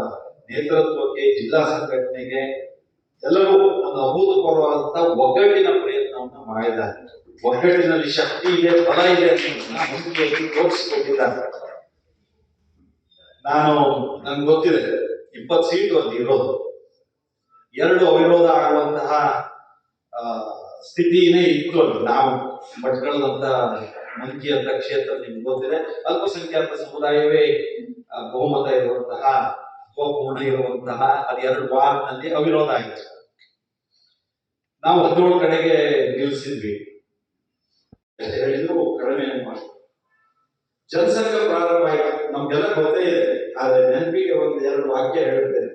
D: ನೇತೃತ್ವಕ್ಕೆ, ಜಿಲ್ಲಾ ಸಂಘಟನೆಗೆ ಎಲ್ಲರೂ ಒಂದು ಅಭೂತಪೂರ್ವವಾದಂತ ಒಗ್ಗಟ್ಟಿನ ಪ್ರಯತ್ನವನ್ನು ಮಾಡಿದ್ದಾರೆ. ಒಗ್ಗಟ್ಟಿನಲ್ಲಿ ಶಕ್ತಿ ಇದೆ ಫಲ ಇದೆ ತೋರಿಸಿಕೊಟ್ಟಿದ್ದಾರೆ. ನಾನು ನನ್ಗೆ ಗೊತ್ತಿದೆ, ಇಪ್ಪತ್ತು ಸೀಟು ಅಲ್ಲಿ ಇರೋದು. ಎರಡು ಅವಿರೋಧ ಆಗುವಂತಹ ಸ್ಥಿತಿನೇ ಇತ್ತು ಅದು. ನಾವು ಭಟ್ಕಳದಂತ ಮಂಕಿ ಅಂತ ಕ್ಷೇತ್ರ ನಿಮ್ಗೆ ಗೊತ್ತಿದೆ. ಅಲ್ಪಸಂಖ್ಯಾತ ಸಮುದಾಯವೇ ಬಹುಮತ ಇರುವಂತಹ ಕೋಪೂರ್ಣ ಇರುವಂತಹ ಅದೆರಡು ನಲ್ಲಿ ಅವಿರೋಧ ಆಯಿತು ನಾವು ಹದಿನೇಳು ಕಡೆಗೆ ನಿಲ್ಲಿಸಿದ್ವಿ. ಹೇಳಿದ್ರು? ಕಡಿಮೆ ಮಾಡಿ. ಜನಸಂಘ ಪ್ರಾರಂಭ ಆಯ್ತು. ನಮ್ಗೆಲ್ಲ ಗೊತ್ತೇ ಇದೆ. ಆದ್ರೆ ನೆನಪಿಗೆ ಒಂದು ಎರಡು ವಾಕ್ಯ ಹೇಳುತ್ತೇನೆ.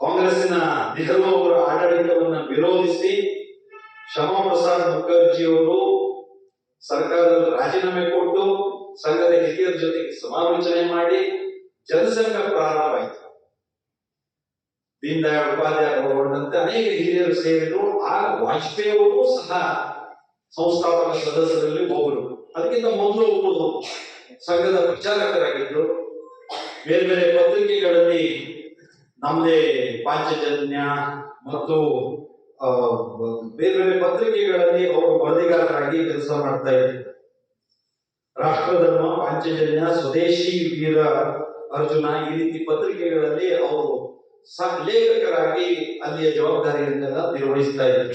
D: ಕಾಂಗ್ರೆಸ್ನ ನೆಹರು ಅವರ ಆಡಳಿತವನ್ನು ವಿರೋಧಿಸಿ ಶ್ಯಾಮಾ ಪ್ರಸಾದ್ ಮುಖರ್ಜಿಯವರು ಸರ್ಕಾರದಲ್ಲಿ ರಾಜೀನಾಮೆ ಕೊಟ್ಟು ಸಂಘದ ಹಿರಿಯರ ಜೊತೆಗೆ ಸಮಾಲೋಚನೆ ಮಾಡಿ ಜನಸಂಘ ಪ್ರಾರಂಭವಾಯಿತು ದೀನ್ ದಯಾಳ್ ಉಪಾಧ್ಯಾಯ ಒಳಗೊಂಡಂತೆ ಅನೇಕ ಹಿರಿಯರು ಸೇರಿದ್ರು ಆ ವಾಜಪೇಯಿ ಅವರು ಸಹ ಸಂಸ್ಥಾಪಕ ಸದಸ್ಯರಲ್ಲಿ ಒಬ್ಬರು. ಅದಕ್ಕಿಂತ ಮೊದಲು ಒಬ್ಬರು ಸಂಘದ ಪ್ರಚಾರಕರಾಗಿದ್ದರು. ಬೇರೆ ಬೇರೆ ಪತ್ರಿಕೆಗಳಲ್ಲಿ ನಮ್ಮದೇ ಪಾಂಚಜನ್ಯ ಮತ್ತು ಬೇರೆ ಬೇರೆ ಪತ್ರಿಕೆಗಳಲ್ಲಿ ಅವರು ವರದಿಗಾರರಾಗಿ ಕೆಲಸ ಮಾಡ್ತಾ ಇದ್ರು ರಾಷ್ಟ್ರಧರ್ಮ, ಪಾಂಚಜನ್ಯ, ಸ್ವದೇಶಿ ವೀರ ಅರ್ಜುನ ಈ ರೀತಿ ಪತ್ರಿಕೆಗಳಲ್ಲಿ ಅವರು ಲೇಖಕರಾಗಿ ಅಲ್ಲಿಯ ಜವಾಬ್ದಾರಿಯನ್ನೆಲ್ಲ ನಿರ್ವಹಿಸ್ತಾ ಇದ್ದಾರೆ.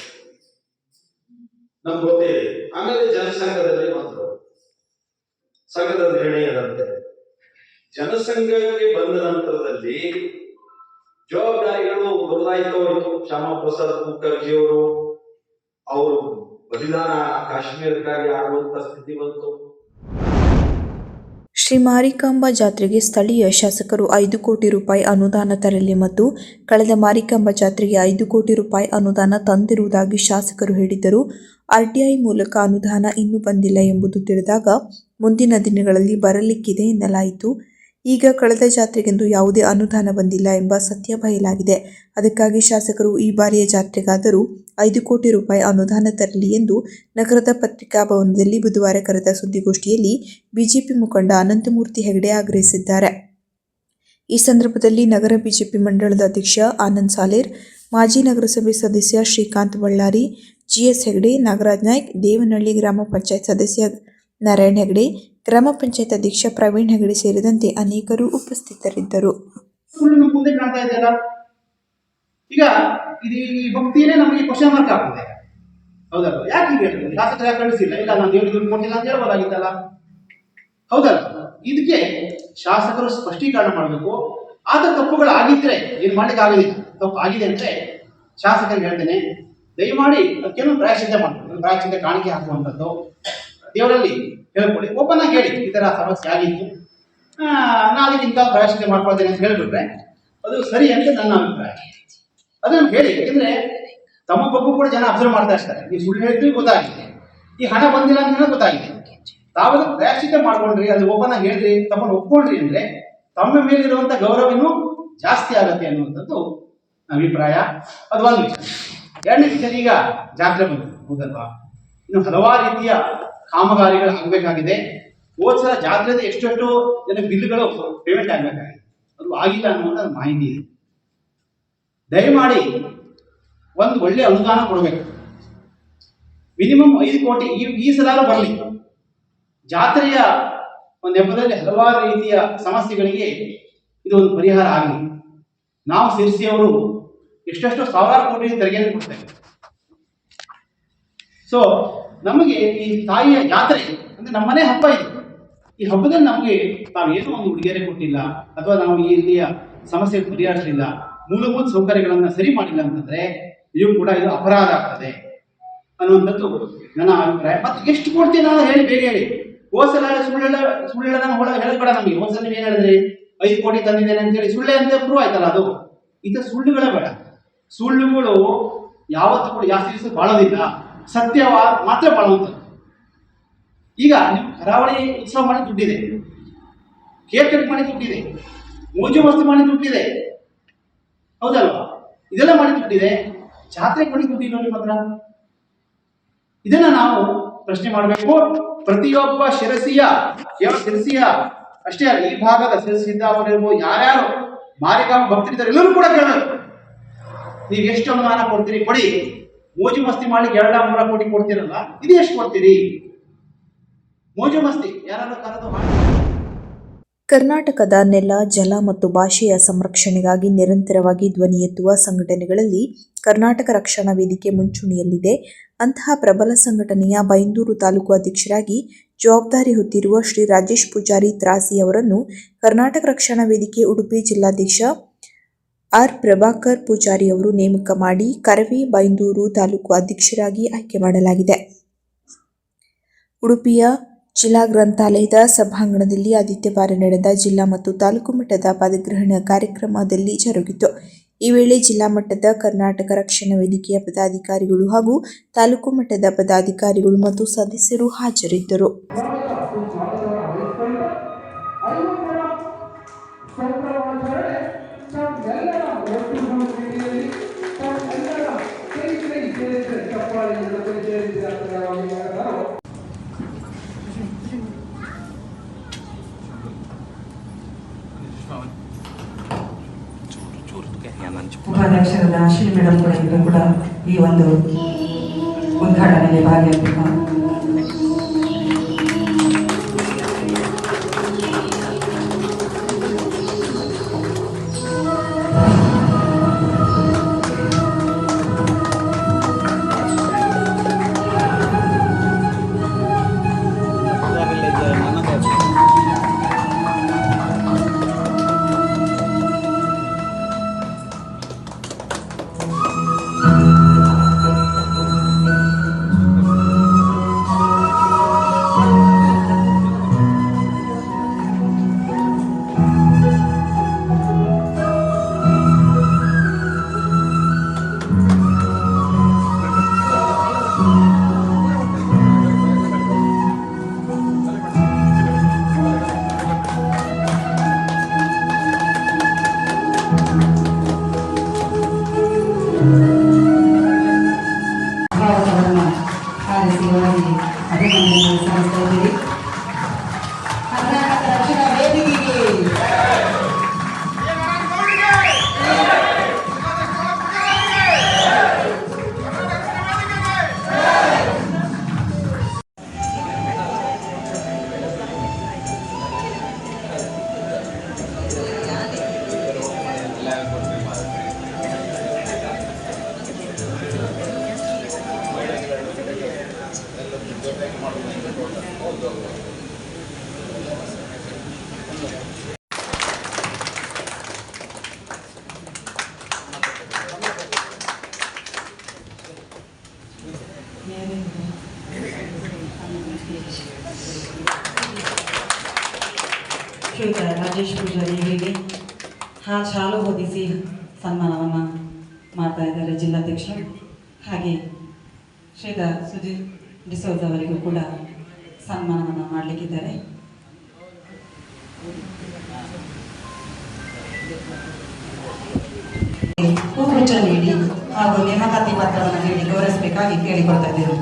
D: ನಮ್ಗೆ ಗೊತ್ತೇ ಆಮೇಲೆ ಜನಸಂಘದಲ್ಲಿ ಬಂದರು ಸಂಘದ ನಿರ್ಣಯದಂತೆ ಜನಸಂಘಕ್ಕೆ ಬಂದ ನಂತರದಲ್ಲಿ ಜವಾಬ್ದಾರಿಗಳು ಬದಲಾಯಿತು ಶ್ಯಾಮಾ ಪ್ರಸಾದ್ ಮುಖರ್ಜಿ ಅವರು ಅವರು ಬಲಿದಾನ ಕಾಶ್ಮೀರಕ್ಕಾಗಿ ಆಗುವಂತ ಸ್ಥಿತಿ ಬಂತು.
C: ಶ್ರೀ ಮಾರಿಕಾಂಬಾ ಜಾತ್ರೆಗೆ ಸ್ಥಳೀಯ ಶಾಸಕರು ಐದು ಕೋಟಿ ರೂಪಾಯಿ ಅನುದಾನ ತರಲಿ ಮತ್ತು ಕಳೆದ ಮಾರಿಕಾಂಬಾ ಜಾತ್ರೆಗೆ ಐದು ಕೋಟಿ ರೂಪಾಯಿ ಅನುದಾನ ತಂದಿರುವುದಾಗಿ ಶಾಸಕರು ಹೇಳಿದ್ದರು. ಆರ್ಟಿಐ ಮೂಲಕ ಅನುದಾನ ಇನ್ನೂ ಬಂದಿಲ್ಲ ಎಂಬುದು ತಿಳಿದಾಗ ಮುಂದಿನ ದಿನಗಳಲ್ಲಿ ಬರಲಿಕ್ಕಿದೆ ಎನ್ನಲಾಯಿತು. ಈಗ ಕಳೆದ ಜಾತ್ರೆಗೆಂದು ಯಾವುದೇ ಅನುದಾನ ಬಂದಿಲ್ಲ ಎಂಬ ಸತ್ಯ ಬಯಲಾಗಿದೆ. ಅದಕ್ಕಾಗಿ ಶಾಸಕರು ಈ ಬಾರಿಯ ಜಾತ್ರೆಗಾದರೂ ಐದು ಕೋಟಿ ರೂಪಾಯಿ ಅನುದಾನ ತರಲಿ ಎಂದು ನಗರದ ಪತ್ರಿಕಾ ಭವನದಲ್ಲಿ ಬುಧವಾರ ಕರೆದ ಸುದ್ದಿಗೋಷ್ಠಿಯಲ್ಲಿ ಬಿಜೆಪಿ ಮುಖಂಡ ಅನಂತಮೂರ್ತಿ ಹೆಗಡೆ ಆಗ್ರಹಿಸಿದ್ದಾರೆ. ಈ ಸಂದರ್ಭದಲ್ಲಿ ನಗರ ಬಿಜೆಪಿ ಮಂಡಳದ ಅಧ್ಯಕ್ಷ ಆನಂದ್ ಸಾಲೇರ್, ಮಾಜಿ ನಗರಸಭೆ ಸದಸ್ಯ ಶ್ರೀಕಾಂತ್ ಬಳ್ಳಾರಿ, ಜಿಎಸ್ ಹೆಗಡೆ, ನಾಗರಾಜ್ ನಾಯ್ಕ್, ದೇವನಹಳ್ಳಿ ಗ್ರಾಮ ಪಂಚಾಯತ್ ಸದಸ್ಯ ನಾರಾಯಣ್ ಹೆಗಡೆ ಗ್ರಾಮ ಪಂಚಾಯತ್ ಅಧ್ಯಕ್ಷ ಪ್ರವೀಣ್ ಹೆಗಡೆ ಸೇರಿದಂತೆ ಅನೇಕರು ಉಪಸ್ಥಿತರಿದ್ದರು.
E: ಮುಂದೆ ಕಾಣ್ತಾ ಇದೆಯಲ್ಲ ಈಗ ಇದು ಈ ಭಕ್ತಿಯೇ ನಮಗೆ ಕ್ವಶನ್ ಮಾರ್ಕ್ ಆಗ್ತದೆ. ಹೌದಲ್ಲ ಯಾಕೆ ಹೀಗೆ ಹೇಳ್ತಾರೆ? ಶಾಸಕರು ಕಳಿಸಿಲ್ಲ? ಇಲ್ಲ, ನಾನು ದೇವರಿಗೆ ದುಡ್ಡು ಕೊಟ್ಟಿಲ್ಲ ಅಂತ ಹೇಳ್ಬೋದಾಗಿತ್ತಲ್ಲ. ಹೌದಲ್ಲ ಇದಕ್ಕೆ ಶಾಸಕರು ಸ್ಪಷ್ಟೀಕರಣ ಮಾಡಬೇಕು. ಆದ ತಪ್ಪುಗಳು ಆಗಿದ್ರೆ ಏನು ಮಾಡ್ಲಿಕ್ಕೆ ಆಗೋದಿಲ್ಲ. ತಪ್ಪು ಆಗಿದೆ ಅಂದ್ರೆ ಶಾಸಕರಿಗೆ ಹೇಳ್ತೇನೆ, ದಯಮಾಡಿ ಕೆಲವು ಪ್ರಾಯಶ್ಚಿತ್ತ ಮಾಡ್ತಾರೆ ಪ್ರಾಯಶ್ಚಿತ್ತ ಕಾಣಿಕೆ ಹಾಕುವಂಥದ್ದು. ದೇವರಲ್ಲಿ ಹೇಳ್ಕೊಳ್ಳಿ. ಓಪನ್ ಆಗಿ ಹೇಳಿ, ಈ ಥರ ಸಮಸ್ಯೆ ಆಗಿತ್ತು. ಇಂಥ ಪ್ರಾಯಶ್ಚಿತ್ತ ಮಾಡ್ಕೊಳ್ತೇನೆ ಅಂತ ಹೇಳಿಬಿಟ್ರೆ, ಅದು ಸರಿ ಅಂತ ನನ್ನ ಅಭಿಪ್ರಾಯ. ಅದನ್ನು ಹೇಳಿ, ಯಾಕಂದ್ರೆ ತಮ್ಮ ಬಗ್ಗೆ ಕೂಡ ಜನ ಅಬ್ಸರ್ವ್ ಮಾಡ್ತಾ ಇರ್ತಾರೆ. ನೀವು ಸುಳ್ಳು ಹೇಳ್ತೀವಿ ಗೊತ್ತಾಗಿದೆ. ಈ ಹಣ ಬಂದಿಲ್ಲ ಅಂತ ಗೊತ್ತಾಗಿದೆ. ತಾವೆಲ್ಲ ಪ್ರಾಯಶ್ಚಿತ ಮಾಡ್ಕೊಂಡ್ರಿ ಅದು ಓಪನ್ ಆಗಿ ಹೇಳ್ರಿ ತಮ್ಮನ್ನು ಒಪ್ಕೊಂಡ್ರಿ ಅಂದ್ರೆ ತಮ್ಮ ಮೇಲಿರುವಂತ ಗೌರವ ಇನ್ನೂ ಜಾಸ್ತಿ ಆಗತ್ತೆ ಅನ್ನುವಂಥದ್ದು ಅಭಿಪ್ರಾಯ. ಅದು ಒಂದು ವಿಷಯ ಎರಡನೇ ವಿಷಯ ಈಗ ಜಾತ್ರೆ ಬಂತು. ಹೌದಲ್ವಾ ಇನ್ನು ಹಲವಾರು ರೀತಿಯ ಕಾಮಗಾರಿಗಳು ಆಗಬೇಕಾಗಿದೆ. ಹೋದ ಸಲ ಜಾತ್ರೆದ ಎಷ್ಟೆಷ್ಟು ಜನ ಬಿಲ್ಗಳು ಪೇಮೆಂಟ್ ಆಗಬೇಕಾಗಿದೆ. ಅದು ಆಗಿಲ್ಲ ಅನ್ನುವಂಥ ಮಾಹಿತಿ ಇದೆ. ದಯಮಾಡಿ ಒಂದು ಒಳ್ಳೆ ಅನುದಾನ ಕೊಡಬೇಕು. ಮಿನಿಮಮ್ ಐದು ಕೋಟಿ ಈ ಈ ಸಲ ಬರಲಿ. ಜಾತ್ರೆಯ ಒಂದು ನೆಪದಲ್ಲಿ ಹಲವಾರು ರೀತಿಯ ಸಮಸ್ಯೆಗಳಿಗೆ ಇದು ಒಂದು ಪರಿಹಾರ ಆಗಲಿ. ನಾವು ಸೇರಿಸಿಯವರು ಎಷ್ಟೆಷ್ಟು ಸಾವಿರಾರು ಕೋಟಿ ತೆರಿಗೆಯನ್ನು ಕೊಡ್ತೇವೆ. ಸೊ ನಮಗೆ ಈ ತಾಯಿಯ ಜಾತ್ರೆ ಅಂದ್ರೆ ನಮ್ಮನೆ ಹಬ್ಬ ಇದು. ಈ ಹಬ್ಬದಲ್ಲಿ ನಮಗೆ ತಾವೇನೋ ಒಂದು ಉಡುಗೆರೆ ಕೊಟ್ಟಿಲ್ಲ ಅಥವಾ ನಾವು ಈ ಇಲ್ಲಿಯ ಸಮಸ್ಯೆ ಪರಿಹರಿಸಲಿಲ್ಲ, ಮೂಲಭೂತ ಸೌಕರ್ಯಗಳನ್ನ ಸರಿ ಮಾಡಿಲ್ಲ ಅಂತಂದ್ರೆ ಇದು ಕೂಡ ಇದು ಅಪರಾಧ ಆಗ್ತದೆ ಅನ್ನುವಂಥದ್ದು ನನ್ನ ಅಭಿಪ್ರಾಯ. ಮತ್ತೆ ಎಷ್ಟು ಕೊಡ್ತೀನಿ ನಾನು ಹೇಳಿ, ಬೇಗ ಹೇಳಿ. ಹೋಸಲ ಸುಳ್ಳೆಲ್ಲ ಸುಳ್ಳೆಲ್ಲ ಹೊಳ ಹೇಳ್ಬೇಡ ನಮಗೆ. ಹೋಸಲ ನೀವು ಏನ್ ಹೇಳಿದ್ರಿ? ಐದು ಕೋಟಿ ತಂದಿದ್ದೇನೆ ಅಂತ ಹೇಳಿ ಸುಳ್ಳೆ ಅಂತ ಪ್ರೂವ್ ಆಯ್ತಲ್ಲ ಅದು? ಇದು ಸುಳ್ಳುಗಳೇ ಬೇಡ. ಸುಳ್ಳುಗಳು ಯಾವತ್ತೂ ಕೂಡ ಜಾಸ್ತಿ ದಿವಸ ಬಾಳೋದಿಲ್ಲ. ಸತ್ಯ ಮಾತ್ರ ಬಾಳುವಂಥದ್ದು ಈಗ ನೀವು ಕರಾವಳಿ ಉತ್ಸವ ಮಾಡಿ ದುಡ್ಡಿದೆ. ಕೇಕ್ ಕಟ್ ಮಾಡಿ ದುಡ್ಡಿದೆ. ಮೋಜು ವಸ್ತು ಮಾಡಿ ದುಡ್ಡಿದೆ. ಹೌದಲ್ವಾ? ಇದೆಲ್ಲ ಮಾಡಿ ದುಡ್ಡಿದೆ. ಜಾತ್ರೆ ಮಾಡಿ ದುಡ್ಡಿಲ್ಲ ನಿಮ್ಮ ಹತ್ರ. ಇದನ್ನ ನಾವು ಪ್ರಶ್ನೆ ಮಾಡಬೇಕು. ಪ್ರತಿಯೊಬ್ಬ ಶಿರಸಿಯ, ಕೇವಲ ಶಿರಸಿಯ, ಅಷ್ಟೇ ಅಲ್ಲ, ಈ ಭಾಗದ ಯಾರು ಯಾರ್ಯಾರು ಮಾರಿಕಾಮ ಭಕ್ತರಿದ್ದಾರೆ ಎಲ್ಲರೂ ಕೂಡ ಕೇಳಬೇಕು ನೀವು ಎಷ್ಟು ಅನುಮಾನ ಕೊಡ್ತೀರಿ, ಕೊಡಿ. ಮೋಜು ಮಸ್ತಿ ಮಾಡ್ಲಿಕ್ಕೆ ಎರಡ ಮೂರ ಕೋಟಿ ಕೊಡ್ತೀರಲ್ಲ, ಇದು ಎಷ್ಟು ಕೊಡ್ತೀರಿ? ಮೋಜು ಮಸ್ತಿ, ಯಾರಾದ್ರೂ ಕರೆದು
C: ಕರ್ನಾಟಕದ ನೆಲ, ಜಲ ಮತ್ತು ಭಾಷೆಯ ಸಂರಕ್ಷಣೆಗಾಗಿ ನಿರಂತರವಾಗಿ ಧ್ವನಿ ಎತ್ತುವ ಸಂಘಟನೆಗಳಲ್ಲಿ ಕರ್ನಾಟಕ ರಕ್ಷಣಾ ವೇದಿಕೆ ಮುಂಚೂಣಿಯಲ್ಲಿದೆ. ಅಂತಹ ಪ್ರಬಲ ಸಂಘಟನೆಯ ಬೈಂದೂರು ತಾಲೂಕು ಅಧ್ಯಕ್ಷರಾಗಿ ಜವಾಬ್ದಾರಿ ಹೊತ್ತಿರುವ ಶ್ರೀ ರಾಜೇಶ್ ಪೂಜಾರಿ ತ್ರಾಸಿ ಅವರನ್ನು ಕರ್ನಾಟಕ ರಕ್ಷಣಾ ವೇದಿಕೆ ಉಡುಪಿ ಜಿಲ್ಲಾಧ್ಯಕ್ಷ ಆರ್ ಪ್ರಭಾಕರ್ ಪೂಜಾರಿ ಅವರು ನೇಮಕ ಮಾಡಿ ಕರವೇ ಬೈಂದೂರು ತಾಲೂಕು ಅಧ್ಯಕ್ಷರಾಗಿ ಆಯ್ಕೆ ಮಾಡಲಾಗಿದೆ. ಉಡುಪಿಯ ಜಿಲ್ಲಾ ಗ್ರಂಥಾಲಯದ ಸಭಾಂಗಣದಲ್ಲಿ ಆದಿತ್ಯವಾರ ನಡೆದ ಜಿಲ್ಲಾ ಮತ್ತು ತಾಲೂಕು ಮಟ್ಟದ ಪದಗ್ರಹಣ ಕಾರ್ಯಕ್ರಮದಲ್ಲಿ ಜರುಗಿತು. ಈ ವೇಳೆ ಜಿಲ್ಲಾ ಮಟ್ಟದ ಕರ್ನಾಟಕ ರಕ್ಷಣಾ ವೇದಿಕೆಯ ಪದಾಧಿಕಾರಿಗಳು ಹಾಗೂ ತಾಲೂಕು ಮಟ್ಟದ ಪದಾಧಿಕಾರಿಗಳು ಮತ್ತು ಸದಸ್ಯರು ಹಾಜರಿದ್ದರು.
F: ಉಪಾಧ್ಯಕ್ಷರಾದ ಅಶ್ವಿನಿ ಮೇಡಮ್ ಕೂಡ ಇದ್ರು ಕೂಡ ಈ ಒಂದು ಉದ್ಘಾಟನೆಗೆ ಭಾಗಿಯಾಗಬೇಕು. English and Sanskrit ಹಾ, ಶಾಲು ಹೊದಿಸಿ ಸನ್ಮಾನವನ್ನು ಮಾಡ್ತಾ ಇದ್ದಾರೆ ಜಿಲ್ಲಾಧ್ಯಕ್ಷರು. ಹಾಗೆ ಶ್ರೀದ ಸುಧೀರ್ ಡಿಸೋಜ್ ಅವರಿಗೂ ಕೂಡ ಸನ್ಮಾನವನ್ನು ಮಾಡಲಿಕ್ಕಿದ್ದಾರೆ. ಹೂಗುಚ್ಛ ನೀಡಿ ಹಾಗೂ ನೇಮಕಾತಿ ಪತ್ರವನ್ನು ನೀಡಿ ಗೌರವಿಸಬೇಕಾಗಿ ಕೇಳಿಕೊಳ್ತಾ ಇದ್ದೇನೆ.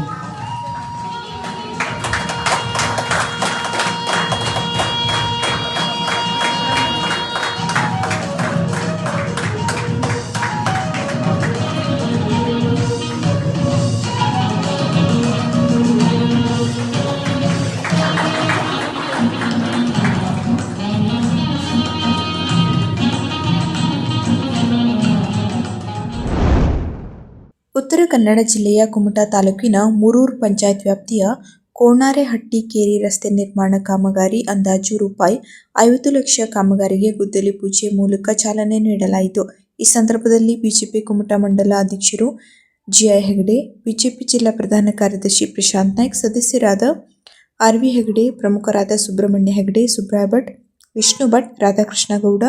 C: ಕನ್ನಡ ಜಿಲ್ಲೆಯ ಕುಮಟಾ ತಾಲೂಕಿನ ಮುರೂರು ಪಂಚಾಯತ್ ವ್ಯಾಪ್ತಿಯ ಕೋಣಾರೆಹಟ್ಟಿ ಕೇರಿ ರಸ್ತೆ ನಿರ್ಮಾಣ ಕಾಮಗಾರಿ ಅಂದಾಜು ರೂಪಾಯಿ ಐವತ್ತು ಲಕ್ಷ ಕಾಮಗಾರಿಗೆ ಗುದ್ದಲಿ ಪೂಜೆ ಮೂಲಕ ಚಾಲನೆ ನೀಡಲಾಯಿತು. ಈ ಸಂದರ್ಭದಲ್ಲಿ ಬಿಜೆಪಿ ಕುಮಟಾ ಮಂಡಲ ಅಧ್ಯಕ್ಷರು ಜಿಐ ಹೆಗಡೆ, ಬಿಜೆಪಿ ಜಿಲ್ಲಾ ಪ್ರಧಾನ ಕಾರ್ಯದರ್ಶಿ ಪ್ರಶಾಂತ್ ನಾಯ್ಕ್, ಸದಸ್ಯರಾದ ಆರ್ ವಿ ಹೆಗಡೆ, ಪ್ರಮುಖರಾದ Subrahmanya Hegde Subraya Bhat, Vishnu Bhat, Radhakrishna Gowda,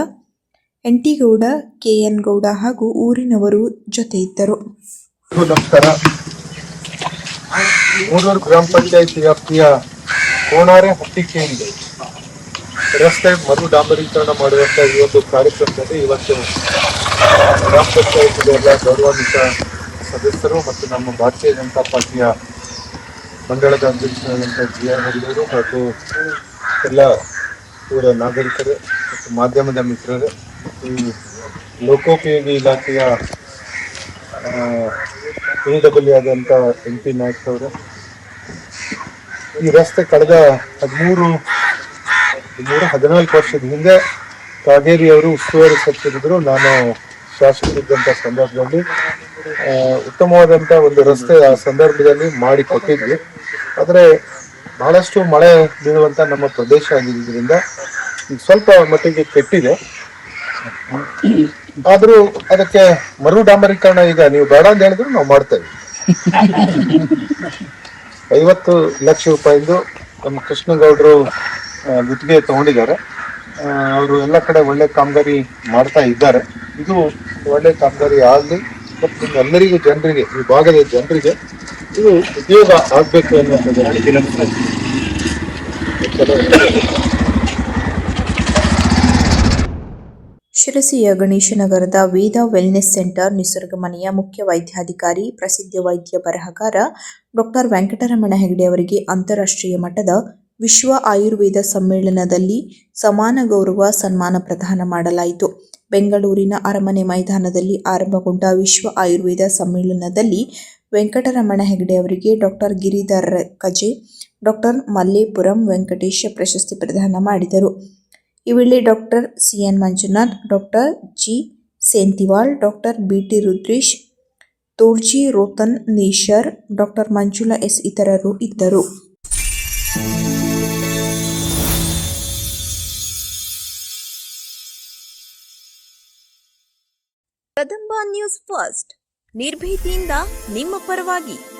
C: N T Gowda, K N Gowda ಹಾಗೂ ಊರಿನವರು ಜೊತೆ ಇದ್ದರು
G: ನಮಸ್ಕಾರ. ಮೂಡೂರು ಗ್ರಾಮ ಪಂಚಾಯತ್ ವ್ಯಾಪ್ತಿಯ ಕೋಣಾರೆ ಹತ್ತಿಕೆಯಿಂದ ರಸ್ತೆ ಮರು ಡಾಂಬರೀಕರಣ ಮಾಡುವಂತ ಈ ಒಂದು ಕಾರ್ಯಕ್ರಮದಲ್ಲಿ ಇವತ್ತು ಗ್ರಾಮ ಪಂಚಾಯತ್ ಎಲ್ಲ ಗೌರವಾನ್ವಿತ ಸದಸ್ಯರು ಮತ್ತು ನಮ್ಮ ಭಾರತೀಯ ಜನತಾ ಪಾರ್ಟಿಯ ಮಂಡಳದ ಅಧ್ಯಕ್ಷರಾದಂಥ ಜಿ ಆರ್ ಹರಿಯವರು ಹಾಗೂ ಎಲ್ಲ ಊರ ನಾಗರಿಕರು ಮತ್ತು ಮಾಧ್ಯಮದ ಮಿತ್ರರು ಈ ಲೋಕೋಪಯೋಗಿ ಇಲಾಖೆಯ ಎ ಡಬ್ಲ್ಯೂ ಆದಂತ ಎಂ ಪಿ ನಾಯಕ್ ಅವರು. ಈ ರಸ್ತೆ ಕಳೆದ ಹದಿಮೂರು ಹದಿಮೂರು, ಹದಿನಾಲ್ಕು ವರ್ಷದ ಹಿಂದೆ ಕಾಗೇರಿ ಅವರು ಉಸ್ತುವಾರಿ ಸಚಿವರಿದ್ರು. ನಾನು ಶಾಸಕರಿದ್ದಂಥ ಸಂದರ್ಭದಲ್ಲಿ ಉತ್ತಮವಾದಂಥ ಒಂದು ರಸ್ತೆ ಆ ಸಂದರ್ಭದಲ್ಲಿ ಮಾಡಿ ಕೊಟ್ಟಿದ್ವಿ ಆದರೆ ಬಹಳಷ್ಟು ಮಳೆ ಬೀಳುವಂತ ನಮ್ಮ ಪ್ರದೇಶ ಆಗಿದ್ದರಿಂದ ಸ್ವಲ್ಪ ಮಟ್ಟಿಗೆ ಕೆಟ್ಟಿದೆ. ಆದ್ರೂ ಅದಕ್ಕೆ ಮರು ಡಾಂಬರೀಕರಣ ಈಗ ನೀವು ಬೇಡ ಅಂತ ಹೇಳಿದ್ರು ನಾವು ಮಾಡ್ತೇವೆ. ಐವತ್ತು ಲಕ್ಷ ರೂಪಾಯಿದು ನಮ್ಮ ಕೃಷ್ಣಗೌಡರು ಗುತ್ತಿಗೆ ತಗೊಂಡಿದ್ದಾರೆ. ಅವರು ಎಲ್ಲ ಕಡೆ ಒಳ್ಳೆ ಕಾಮಗಾರಿ ಮಾಡ್ತಾ ಇದ್ದಾರೆ. ಇದು ಒಳ್ಳೆ ಕಾಮಗಾರಿ ಆಗಲಿ ಮತ್ತು ನಿಮ್ಮೆಲ್ಲರಿಗೂ ಜನರಿಗೆ, ಈ ಭಾಗದ ಜನರಿಗೆ ಇದು ಉದ್ಯೋಗ ಆಗ್ಬೇಕು ಅನ್ನುವಂಥದ್ದು.
C: ಶಿರಸಿಯ ಗಣೇಶನಗರದ ವೇದ ವೆಲ್ನೆಸ್ ಸೆಂಟರ್ ನಿಸರ್ಗ ಮನೆಯ ಮುಖ್ಯ ವೈದ್ಯಾಧಿಕಾರಿ, ಪ್ರಸಿದ್ಧ ವೈದ್ಯ ಬರಹಗಾರ ಡಾಕ್ಟರ್ ವೆಂಕಟರಮಣ ಹೆಗಡೆ ಅವರಿಗೆ ಅಂತಾರಾಷ್ಟ್ರೀಯ ಮಟ್ಟದ ವಿಶ್ವ ಆಯುರ್ವೇದ ಸಮ್ಮೇಳನದಲ್ಲಿ ಸಮಾನ ಗೌರವ ಸನ್ಮಾನ ಪ್ರದಾನ ಮಾಡಲಾಯಿತು. ಬೆಂಗಳೂರಿನ ಅರಮನೆ ಮೈದಾನದಲ್ಲಿ ಆರಂಭಗೊಂಡ ವಿಶ್ವ ಆಯುರ್ವೇದ ಸಮ್ಮೇಳನದಲ್ಲಿ ವೆಂಕಟರಮಣ ಹೆಗಡೆ ಅವರಿಗೆ ಡಾಕ್ಟರ್ ಗಿರಿಧರ್ ಕಜೆ ಡಾಕ್ಟರ್ ಮಲ್ಲೇಪುರಂ ವೆಂಕಟೇಶ ಪ್ರಶಸ್ತಿ ಪ್ರದಾನ ಮಾಡಿದರು. ವೇಳೆ doctor C N Manjunath, doctor G Senthival doctor B T Rudresh ತೋರ್ಜಿ ರೋತನ್ ನೇಶರ್ ಡಾಕ್ಟರ್ ಮಂಜುಲಾ ಎಸ್ ಇತರರು ಇದ್ದರು.
A: Kadamba news first. ನಿರ್ಭೀತಿಯಿಂದ ನಿಮ್ಮ ಪರವಾಗಿ.